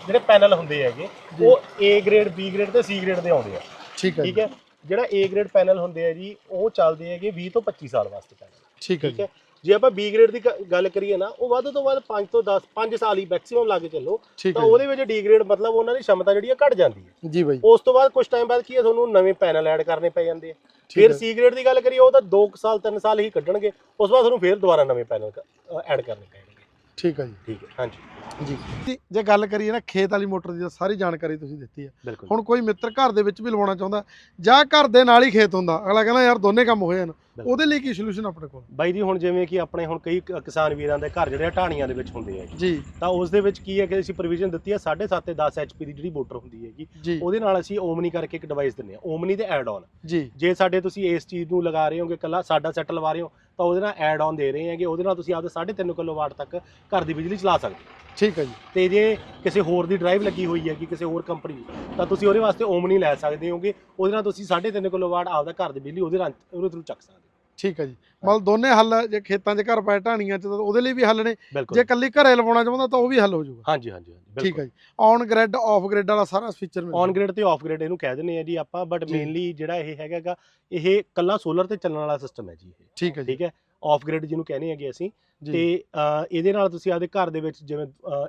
[SPEAKER 1] ਜਿਹੜੇ ਪੈਨਲ ਹੁੰਦੇ ਹੈਗੇ। ਉਹ A ਗ੍ਰੇਡ B ਗ੍ਰੇਡ ਤੇ C ਗ੍ਰੇਡ ਦੇ ਆਉਂਦੇ ਆ।
[SPEAKER 2] ਠੀਕ ਹੈ
[SPEAKER 1] ਠੀਕ ਹੈ? ਜਿਹੜਾ A ਗ੍ਰੇਡ ਪੈਨਲ ਹੁੰਦੇ ਆ ਜੀ ਉਹ ਚੱਲਦੇ ਹੈਗੇ 20 ਤੋਂ 25 ਸਾਲ ਵਾਸਤੇ ਪੈਨਲ
[SPEAKER 2] ਠੀਕ ਹੈ
[SPEAKER 1] ਠੀਕ
[SPEAKER 2] ਜੀ
[SPEAKER 1] ਆਪਾਂ B ਗ੍ਰੇਡ ਦੀ ਗ- ਗੱਲ ਕਰੀਏ ਨਾ ਉਹ ਵੱਧ ਤੋਂ ਵੱਧ 5 ਤੋਂ 10 5 ਸਾਲ ਹੀ ਮੈਕਸਿਮਮ ਲਾ ਕੇ ਚੱਲੋ
[SPEAKER 2] ਠੀਕ
[SPEAKER 1] ਤਾਂ
[SPEAKER 2] ਹੈ
[SPEAKER 1] ਉਹਦੇ ਵਿੱਚ D ਗ੍ਰੇਡ ਮਤਲਬ ਉਹਨਾਂ ਦੀ ਸ਼ਮਤਾ ਜਿਹੜੀ ਆ ਘਟ ਜਾਂਦੀ ਹੈ।
[SPEAKER 2] ਜੀ। ਜੀ ਬਾਈ।
[SPEAKER 1] ਉਸ ਤੋਂ ਬਾਅਦ ਕੁਝ ਟਾਈਮ ਬਾਅਦ ਕੀ ਹੈ ਤੁਹਾਨੂੰ ਨਵੇਂ ਪੈਨਲ ਐਡ ਕਰਨੇ ਪੈ ਜਾਂਦੇ ਆ।
[SPEAKER 2] ਠੀਕ
[SPEAKER 1] ਫਿਰ
[SPEAKER 2] ਹੈ।
[SPEAKER 1] ਸੀ ਗ੍ਰੇਡ ਦੀ ਗੱਲ ਕਰੀਏ ਉਹ ਤਾਂ 2 ਸਾਲ 3 ਸਾਲ ਹੀ ਕੱਢਣਗੇ। ਉਸ ਤੋਂ ਬਾਅਦ ਤੁਹਾਨੂੰ ਫਿਰ ਦੁਬਾਰਾ ਨਵੇਂ ਪੈਨਲ ਐਡ ਕਰਨੇ ਪੈਣਗੇ।
[SPEAKER 2] ਠੀਕ ਹੈ ਜੀ।
[SPEAKER 1] ਠੀਕ ਹੈ ਹਾਂਜੀ।
[SPEAKER 2] ਜੀ। ਜੀ, ਜੇ ਗੱਲ ਕਰੀਏ ਨਾ ਖੇਤ ਵਾਲੀ ਮੋਟਰ ਦੀ ਤਾਂ ਸਾਰੀ ਜਾਣਕਾਰੀ ਤੁਸੀਂ ਦਿੱਤੀ ਹੈ।
[SPEAKER 1] ਬਿਲਕੁਲ।
[SPEAKER 2] ਹੁਣ ਕੋਈ ਮਿੱਤਰ ਘਰ ਦੇ ਵਿੱਚ ਵੀ ਲਵਾਉਣਾ ਚਾਹੁੰਦਾ ਜਾਂ ਘਰ ਦੇ ਨਾਲ ਹੀ ਖੇਤ ਹੁੰਦਾ ਅਗਲਾ ਕਹਿੰਦਾ ਯਾਰ ਦੋਨੇ ਕੰਮ ਹੋਏ ਹਨ। ਉਹਦੇ ਲਈ ਕੀ ਸੋਲੂਸ਼ਨ ਆਪਣੇ ਕੋਲ?
[SPEAKER 1] ਬਾਈ ਜੀ ਹੁਣ ਜਿਵੇਂ ਕਿ ਆਪਣੇ ਹੁਣ ਕਈ ਕ- ਕਿਸਾਨ ਵੀਰਾਂ ਦੇ ਘਰ ਜਿਹੜੇ ਆ ਢਾਣੀਆਂ ਦੇ ਵਿੱਚ ਹੁੰਦੇ ਆ
[SPEAKER 2] ਜੀ।
[SPEAKER 1] ਤਾਂ ਉਸ ਦੇ ਵਿੱਚ ਕੀ ਹੈ ਕਿ ਅਸੀਂ ਪ੍ਰੋਵੀਜ਼ਨ ਦਿੱਤੀ ਹੈ 7.5 ਤੇ 10 ਐਚਪੀ ਦੀ ਜਿਹੜੀ ਮੋਟਰ ਹੁੰਦੀ ਹੈਗੀ
[SPEAKER 2] ਜੀ।
[SPEAKER 1] ਉਹਦੇ ਨਾਲ ਅਸੀਂ ਓਮਨੀ ਕਰਕੇ ਇੱਕ ਡਿਵਾਈਸ ਦਿੰਦੇ ਆ ਓਮਨੀ ਦੇ ਐਡ ਆਨ
[SPEAKER 2] ਜੀ।
[SPEAKER 1] ਜੇ ਸਾਡੇ ਤੁਸੀਂ ਇਸ ਚੀਜ਼ ਨੂੰ ਲਗਾ ਰਹੇ ਹੋਗੇ ਕੱਲਾ ਸਾਡਾ ਸੈੱਟ ਲਵਾ ਰਹੇ ਹੋ ਤਾਂ ਉਹਦੇ ਨਾਲ ਐਡ ਆਨ ਦੇ ਰਹੇ ਹੈਗੇ ਉਹਦੇ ਨਾਲ ਤੁਸੀਂ ਆਪਦੇ 3.5 ਕਿਲੋਵਾਟ ਤੱਕ ਘਰ ਦੀ ਬਿਜਲੀ ਚਲਾ ਸਕਦੇ ਹੋ।
[SPEAKER 2] ਠੀਕ ਹੈ ਜੀ।
[SPEAKER 1] ਤੇ ਜੇ ਕਿਸੇ ਹੋਰ ਦੀ ਡਰਾਈਵ ਲੱਗੀ ਹੋਈ ਹੈ ਕਿ ਕਿਸੇ ਹੋਰ ਕੰਪਨੀ ਦੀ ਤਾਂ ਤੁਸੀਂ ਉਹਦੇ ਵਾਸਤੇ ਓਮਨੀ ਲੈ ਸਕਦੇ ਹੋਗੇ। ਉਹਦੇ ਨਾਲ ਤੁਸੀਂ 3.5 ਕਿਲੋਵਾਟ ਆਪਦਾ ਘਰ ਦੀ ਬਿਜਲੀ ਉਹਦੇ ਨਾਲ ਉਹਦੇ ਥਰੂ ਚੱਕ ਸਕਦੇ ਹੋ।
[SPEAKER 2] ਠੀਕ ਹੈ ਜੀ। ਮਤਲਬ ਦੋਨੇ ਹੱਲ ਜੇ ਖੇਤਾਂ 'ਚ ਘਰ ਪਏ ਢਾਣੀਆਂ 'ਚ ਤਾਂ ਉਹਦੇ ਲਈ ਵੀ ਹੱਲ ਨੇ।
[SPEAKER 1] ਬਿਲਕੁਲ।
[SPEAKER 2] ਜੇ ਕੱਲੀ ਘਰੇ ਲਵਾਉਣਾ ਚਾਹੁੰਦਾ ਤਾਂ ਉਹ ਵੀ ਹੱਲ ਹੋ ਜਾਊਗਾ।
[SPEAKER 1] ਹਾਂਜੀ ਹਾਂਜੀ ਹਾਂਜੀ
[SPEAKER 2] ਠੀਕ ਹੈ ਜੀ। ਔਨ ਗ੍ਰਿਡ ਆਫ ਗ੍ਰਿਡ ਵਾਲਾ ਸਾਰਾ ਫੀਚਰ ਮਿਲ
[SPEAKER 1] ਔਨ ਗ੍ਰਿਡ ਤੇ ਆਫ ਗ੍ਰਿਡ ਇਹਨੂੰ ਕਹਿ ਦਿੰਦੇ ਆ ਜੀ ਆਪਾਂ ਬਟ
[SPEAKER 2] ਜੀ।
[SPEAKER 1] ਮੇਨਲੀ ਜਿਹੜਾ ਇਹ ਹੈਗਾਗਾ ਇਹ ਕੱਲਾ ਸੋਲਰ ਤੇ ਚੱਲਣ ਵਾਲਾ ਸਿਸਟਮ ਹੈ ਜੀ ਇਹ।
[SPEAKER 2] ਠੀਕ ਹੈ ਜੀ।
[SPEAKER 1] ਠੀਕ ਹੈ? ਆਫ ਗ੍ਰਿਡ ਜਿਹਨੂੰ ਕਹਿੰਦੇ ਹੈਗੇ ਅਸੀਂ ਤੇ ਅ, ਇਹਦੇ ਨਾਲ ਤੁਸੀਂ ਆਪਦੇ ਘਰ ਦੇ ਵਿੱਚ ਜਿਵੇਂ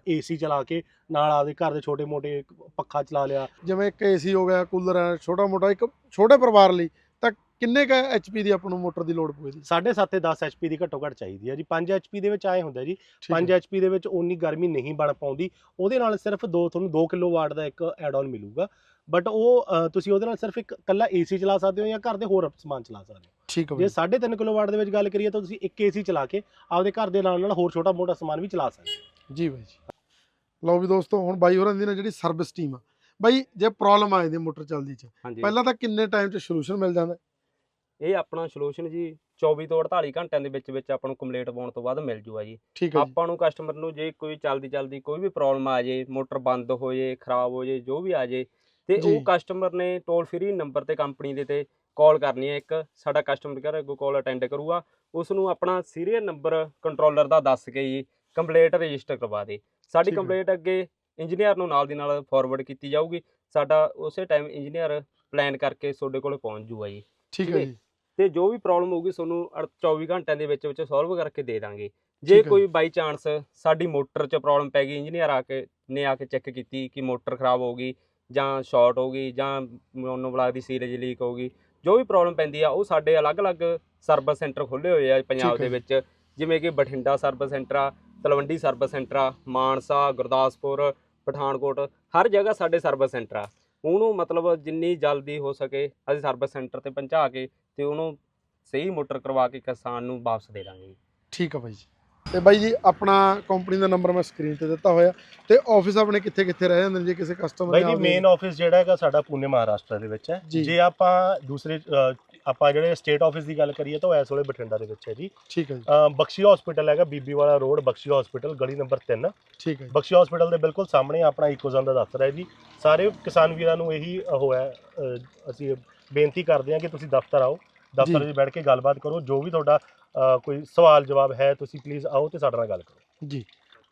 [SPEAKER 1] ਏਸੀ ਚਲਾ ਕੇ ਨਾਲ ਆਪਦੇ ਘਰ ਦੇ ਛੋਟੇ-ਮੋਟੇ ਪੱਖਾ ਚਲਾ ਲਿਆ।
[SPEAKER 2] ਜਿਵੇਂ ਇੱਕ ਏਸੀ ਹੋ ਗਿਆ ਕੂਲਰ ਹੈ ਛੋਟਾ ਮੋਟਾ ਇੱਕ ਛੋਟੇ ਪਰਿਵਾਰ ਲਈ ਕਿੰਨੇ ਕ ਐਚਪੀ ਦੀ ਆਪਾਂ ਨੂੰ ਮੋਟਰ ਦੀ ਲੋਡ ਪਊਗੀ
[SPEAKER 1] 7.5 ਤੇ 10 ਐਚਪੀ ਦੀ ਘੱਟੋ ਘੱਟ ਚਾਹੀਦੀ ਹੈ ਜੀ। 5 ਐਚਪੀ ਦੇ ਵਿੱਚ ਆਏ ਹੁੰਦਾ ਜੀ
[SPEAKER 2] ਠੀਕ
[SPEAKER 1] 5
[SPEAKER 2] ਹੈ
[SPEAKER 1] ਐਚਪੀ ਦੇ ਵਿੱਚ ਉਨੀ ਗਰਮੀ ਨਹੀਂ ਬਣ ਪਾਉਂਦੀ। ਉਹਦੇ ਨਾਲ ਸਿਰਫ ਦੋ ਤੁਹਾਨੂੰ 2 ਕਿਲੋਵਾਟ ਦਾ ਇੱਕ ਐਡ ਆਨ ਮਿਲੂਗਾ। ਬਟ ਉਹ ਤੁਸੀਂ ਉਹਦੇ ਨਾਲ ਸਿਰਫ ਇੱਕ ਕੱਲਾ ਏਸੀ ਚਲਾ ਸਕਦੇ ਹੋ ਜਾਂ ਘਰ ਦੇ ਹੋਰ ਸਮਾਨ ਚਲਾ ਸਕਦੇ ਹੋ।
[SPEAKER 2] ਠੀਕ ਹੈ
[SPEAKER 1] ਜੇ
[SPEAKER 2] ਬਾਈ।
[SPEAKER 1] 3.5 ਕਿਲੋਵਾਟ ਦੇ ਵਿੱਚ ਗੱਲ ਕਰੀਏ ਤਾਂ ਤੁਸੀਂ ਇੱਕ ਏਸੀ ਚਲਾ ਕੇ ਆਪਦੇ ਘਰ ਦੇ ਨਾਲ ਨਾਲ ਹੋਰ ਛੋਟਾ ਮੋਟਾ ਸਮਾਨ ਵੀ ਚਲਾ ਸਕਦੇ ਹੋ।
[SPEAKER 2] ਜੀ ਬਾਈ ਜੀ। ਲਓ ਵੀ ਦੋਸਤੋ ਹੁਣ ਬਾਈ ਹੋਰਾਂ ਦੀ ਨਾ ਜਿਹੜੀ ਸਰਵਿਸ ਟੀਮ ਆ। ਬਾਈ ਜੇ ਪ੍ਰੋਬਲਮ ਆ ਜਾਂਦੀ ਮੋਟਰ ਚੱਲਦੀ ਚ ਪਹਿਲਾਂ ਤਾਂ ਕਿੰਨੇ ਟਾਈਮ ਚ ਸੋਲੂਸ਼ਨ ਮਿਲ ਜਾਂਦਾ?
[SPEAKER 4] ਇਹ ਆਪਣਾ ਸੋਲੂਸ਼ਨ ਜੀ 24 ਤੋਂ 48 ਘੰਟਿਆਂ ਦੇ ਵਿੱਚ ਵਿੱਚ ਆਪਾਂ ਨੂੰ ਕੰਪਲੀਟ ਪਾਉਣ ਤੋਂ ਬਾਅਦ ਮਿਲ ਜੂਗਾ ਜੀ
[SPEAKER 2] ਠੀਕ ਹੈ ਜੀ
[SPEAKER 4] ਆਪਾਂ ਨੂੰ ਕਸਟਮਰ ਨੂੰ ਜੇ ਕੋਈ ਚਲਦੀ ਚਲਦੀ ਕੋਈ ਵੀ ਪ੍ਰੋਬਲਮ ਆ ਜੇ ਮੋਟਰ ਬੰਦ ਹੋ ਜੇ ਖਰਾਬ ਹੋ ਜੇ ਜੋ ਵੀ ਆ ਜੇ ਤੇ
[SPEAKER 2] ਜੀ।
[SPEAKER 4] ਉਹ ਕਸਟਮਰ ਨੇ ਟੋਲ ਫ੍ਰੀ ਨੰਬਰ ਤੇ ਕੰਪਨੀ ਦੇ ਤੇ ਕਾਲ ਕਰਨੀ ਹੈ ਇੱਕ ਸਾਡਾ ਕਸਟਮਰ ਕੇਅਰ ਅੱਗੋਂ ਕਾਲ ਅਟੈਂਡ ਕਰੂਗਾ ਉਸ ਨੂੰ ਆਪਣਾ ਸੀਰੀਅਲ ਨੰਬਰ ਕੰਟਰੋਲਰ ਦਾ ਦੱਸ ਕੇ ਜੀ ਕੰਪਲੀਟ ਰਜਿਸਟਰ ਕਰਵਾ ਦੇ ਸਾਡੀ
[SPEAKER 2] ਠੀਕ ਹੈ।
[SPEAKER 4] ਕੰਪਲੀਟ ਅੱਗੇ ਇੰਜੀਨੀਅਰ ਨੂੰ ਨਾਲ ਦੀ ਨਾਲ ਫਾਰਵਰਡ ਕੀਤੀ ਜਾਊਗੀ ਸਾਡਾ ਉਸੇ ਟਾਈਮ ਇੰਜੀਨੀਅਰ ਪਲਾਨ ਕਰਕੇ ਤੁਹਾਡੇ ਕੋਲ ਪਹੁੰਚ ਜੂਗਾ ਜੀ
[SPEAKER 2] ਠੀਕ ਹੈ। ਜੀ
[SPEAKER 4] ਤੇ ਜੋ ਵੀ ਪ੍ਰੋਬਲਮ ਹੋਊਗੀ ਤੁਹਾਨੂੰ ਅੜ- 24 ਘੰਟਿਆਂ ਦੇ ਵਿੱਚ ਵਿੱਚ ਸੋਲਵ ਕਰਕੇ ਦੇ ਦਾਂਗੇ। ਜੇ ਕੋਈ ਬਾਈ ਚਾਂਸ ਸਾਡੀ ਮੋਟਰ 'ਚ ਪ੍ਰੋਬਲਮ ਪੈ ਗਈ ਇੰਜੀਨੀਅਰ ਆ ਕੇ ਨੇ ਆ ਕੇ ਚੈੱਕ ਕੀਤੀ ਕਿ ਮੋਟਰ ਖਰਾਬ ਹੋ ਗਈ ਜਾਂ ਸ਼ਾਰਟ ਹੋ ਗਈ ਜਾਂ ਮੋਨੋ ਬਲਾਕ ਦੀ ਸੀਰੇਜ ਲੀਕ ਹੋ ਗਈ ਜੋ ਵੀ ਪ੍ਰੋਬਲਮ ਪੈਂਦੀ ਆ ਉਹ ਸਾਡੇ ਅਲੱਗ-ਅਲੱਗ ਸਰਵਿਸ ਸੈਂਟਰ ਖੁੱਲੇ ਹੋਏ ਆ ਪੰਜਾਬ ਦੇ ਵਿੱਚ। ਜਿਵੇਂ ਕਿ ਬਠਿੰਡਾ ਸਰਵਿਸ ਸੈਂਟਰ ਆ ਤਲਵੰਡੀ ਸਰਵਿਸ ਸੈਂਟਰ ਆ ਮਾਨਸਾ ਗੁਰਦਾਸਪੁਰ ਪਠਾਨਕੋਟ ਹਰ ਜਗ੍ਹਾ ਸਾਡੇ ਸਰਵਿਸ ਸੈਂਟਰ ਆ। ਉਹਨੂੰ ਮਤਲਬ ਜਿੰਨੀ ਜਲਦੀ ਹੋ ਸਕੇ ਅਸੀਂ ਸਰਵਿਸ ਸੈਂਟਰ ਤੇ ਪਹੁੰਚਾ ਕੇ ਤੇ ਉਹਨੂੰ ਸਹੀ ਮੋਟਰ ਕਰਵਾ ਕੇ ਕਿਸਾਨ ਨੂੰ ਵਾਪਸ ਦੇ ਦਾਂਗੇ। ਜੀ।
[SPEAKER 2] ਠੀਕ ਹੈ ਬਾਈ ਜੀ। ਤੇ ਬਾਈ ਜੀ ਆਪਣਾ ਕੰਪਨੀ ਦਾ ਨੰਬਰ ਮੈਂ ਸਕਰੀਨ ਤੇ ਦਿੱਤਾ ਹੋਇਆ। ਤੇ ਆਫਿਸ ਆਪਣੇ ਕਿੱਥੇ ਕਿੱਥੇ ਰਹਿ ਜਾਂਦੇ ਨੇ ਜੇ? ਕਿਸੇ ਕਸਟਮਰ
[SPEAKER 1] ਬਾਈ ਜੀ ਮੇਨ ਆਫਿਸ ਜਿਹੜਾ ਹੈਗਾ ਸਾਡਾ ਪੂਨੇ ਮਹਾਰਾਸ਼ਟਰ ਦੇ ਵਿੱਚ ਹੈ।
[SPEAKER 2] ਜੀ।
[SPEAKER 1] ਜੇ ਆਪਾਂ ਦੂਸਰੇ ਅ, ਆਪਾਂ ਜਿਹੜੇ ਸਟੇਟ ਆਫਿਸ ਦੀ ਗੱਲ ਕਰੀਏ ਤਾਂ ਉਹ ਇਸ ਵੇਲੇ ਬਠਿੰਡਾ ਦੇ ਵਿੱਚ ਹੈ ਜੀ।
[SPEAKER 2] ਠੀਕ ਹੈ ਜੀ।
[SPEAKER 1] ਅ, ਬਖਸ਼ੀ ਹਸਪੀਟਲ ਹੈਗਾ ਬੀਬੀ ਵਾਲਾ ਰੋਡ ਬਖਸ਼ੀ ਹਸਪੀਟਲ ਗਲੀ ਨੰਬਰ 3
[SPEAKER 2] ਠੀਕ ਹੈ ਜੀ।
[SPEAKER 1] ਬਖਸ਼ੀ ਹਸਪੀਟਲ ਦੇ ਬਿਲਕੁਲ ਸਾਹਮਣੇ ਆਪਣਾ ਇਕੋਜ਼ਨ ਦਾ ਦਫ਼ਤਰ ਹੈ ਜੀ। ਸਾਰੇ ਕਿਸਾਨ ਵੀਰਾਂ ਨੂੰ ਇਹੀ ਉਹ ਹੈ ਅ, ਅਸੀਂ ਬੇਨਤੀ ਕਰਦੇ ਹਾਂ ਕਿ ਤੁਸੀਂ ਦਫ਼ਤਰ ਆਓ ਦਫ਼ਤਰ
[SPEAKER 2] ਜੀ।
[SPEAKER 1] 'ਚ ਬੈਠ ਕੇ ਗੱਲਬਾਤ ਕਰੋ ਜੋ ਵੀ ਤੁਹਾਡਾ ਅ, ਕੋਈ ਸਵਾਲ ਜਵਾਬ ਹੈ ਤੁਸੀਂ ਪਲੀਜ਼ ਆਓ ਤੇ ਸਾਡੇ ਨਾਲ ਗੱਲ ਕਰੋ।
[SPEAKER 2] ਜੀ।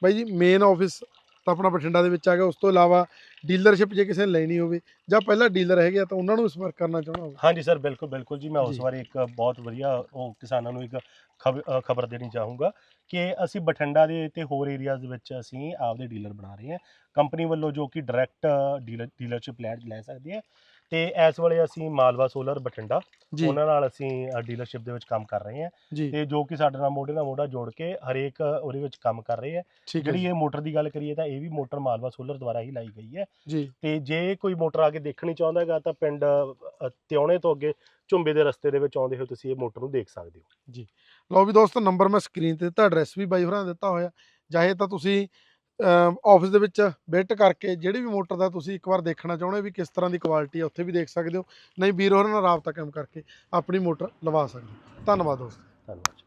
[SPEAKER 2] ਬਾਈ ਜੀ ਮੇਨ ਆਫਿਸ ਤਾਂ ਆਪਣਾ ਬਠਿੰਡਾ ਦੇ ਵਿੱਚ ਆ ਗਿਆ ਉਸ ਤੋਂ ਇਲਾਵਾ ਡੀਲਰਸ਼ਿਪ ਜੇ ਕਿਸੇ ਨੇ ਲੈਣੀ ਹੋਵੇ ਜਾਂ ਪਹਿਲਾਂ ਡੀਲਰ ਹੈਗੇ ਆ ਤਾਂ ਉਹਨਾਂ ਨੂੰ ਸੰਪਰਕ ਕਰਨਾ ਚਾਹਣਾ ਹੋਵੇ।
[SPEAKER 1] ਹਾਂਜੀ ਸਰ ਬਿਲਕੁਲ ਬਿਲਕੁਲ ਜੀ ਮੈਂ ਉਸ
[SPEAKER 2] ਜੀ।
[SPEAKER 1] ਬਾਰੇ ਇੱਕ ਬਹੁਤ ਵਧੀਆ ਉਹ ਕਿਸਾਨਾਂ ਨੂੰ ਇੱਕ ਖਬਰ ਦੇਣੀ ਚਾਹੂੰਗਾ ਕਿ ਅਸੀਂ ਬਠਿੰਡਾ ਦੇ ਤੇ ਹੋਰ ਏਰੀਆਜ਼ ਦੇ ਵਿੱਚ ਅਸੀਂ ਆਪਦੇ ਡੀਲਰ ਬਣਾ ਰਹੇ ਹਾਂ। ਕੰਪਨੀ ਵੱਲੋਂ ਜੋ ਕਿ ਡਾਇਰੈਕਟ ਡੀਲਰ ਡੀਲਰਸ਼ਿਪ ਲੈ ਲੈ ਸਕਦੇ ਆ ਤੇ ਇਸ ਵੇਲੇ ਅਸੀਂ ਮਾਲਵਾ ਸੋਲਰ ਬਠਿੰਡਾ
[SPEAKER 2] ਜੀ।
[SPEAKER 1] ਉਹਨਾਂ ਨਾਲ ਅਸੀਂ ਡੀਲਰਸ਼ਿਪ ਦੇ ਵਿੱਚ ਕੰਮ ਕਰ ਰਹੇ ਹਾਂ।
[SPEAKER 2] ਜੀ।
[SPEAKER 1] ਤੇ ਜੋ ਕਿ ਸਾਡੇ ਨਾਲ ਮੋਢੇ ਨਾਲ ਮੋਢਾ ਜੋੜ ਕੇ ਹਰੇਕ ਉਹਦੇ ਵਿੱਚ ਕੰਮ ਕਰ ਰਹੇ
[SPEAKER 2] ਠੀਕ ਹੈ
[SPEAKER 1] ਜਿਹੜੀ
[SPEAKER 2] ਜੀ।
[SPEAKER 1] ਇਹ ਮੋਟਰ ਦੀ ਗੱਲ ਕਰੀਏ ਤਾਂ ਇਹ ਵੀ ਮੋਟਰ ਮਾਲਵਾ ਸੋਲਰ ਦੁਆਰਾ ਹੀ ਲਾਈ ਗਈ ਹੈ।
[SPEAKER 2] ਜੀ।
[SPEAKER 1] ਤੇ ਜੇ ਕੋਈ ਮੋਟਰ ਆ ਕੇ ਦੇਖਣੀ ਚਾਹੁੰਦਾ ਹੈਗਾ ਤਾਂ ਪਿੰਡ ਅ, ਤਿਉਣੇ ਤੋਂ ਅੱਗੇ ਝੁੰਬੇ ਦੇ ਰਸਤੇ ਦੇ ਵਿੱਚ ਆਉਂਦੇ ਹੋ ਤੁਸੀਂ ਇਹ ਮੋਟਰ ਨੂੰ ਦੇਖ ਸਕਦੇ ਹੋ।
[SPEAKER 2] ਲਓ ਵੀ ਦੋਸਤੋ ਨੰਬਰ ਮੈਂ ਸਕਰੀਨ ਤੇ ਦਿੱਤਾ ਐਡਰੈਸ ਵੀ ਬਾਈ ਹੋਰਾਂ ਨੇ ਦਿੱਤਾ ਹੋਇਆ। ਚਾਹੇ ਤਾਂ ਤੁਸੀਂ ਆਫਿਸ ਦੇ ਵਿੱਚ ਵਿਜ਼ਿਟ ਕਰਕੇ ਜਿਹੜੀ ਵੀ ਮੋਟਰ ਦਾ ਤੁਸੀਂ ਇੱਕ ਵਾਰ ਦੇਖਣਾ ਚਾਹੁੰਦੇ ਹੋ ਵੀ ਕਿਸ ਤਰ੍ਹਾਂ ਦੀ ਕੁਆਲਿਟੀ ਹੈ, ਉੱਥੇ ਵੀ ਦੇਖ ਸਕਦੇ ਹੋ। ਨਹੀਂ ਵੀਰ ਹੋਰਾਂ ਨਾਲ ਰਾਬਤਾ ਕਾਇਮ ਕਰਕੇ ਆਪਣੀ ਮੋਟਰ ਲਵਾ ਸਕਦੇ ਹੋ। ਧੰਨਵਾਦ ਦੋਸਤੋ।
[SPEAKER 1] ਧੰਨਵਾਦ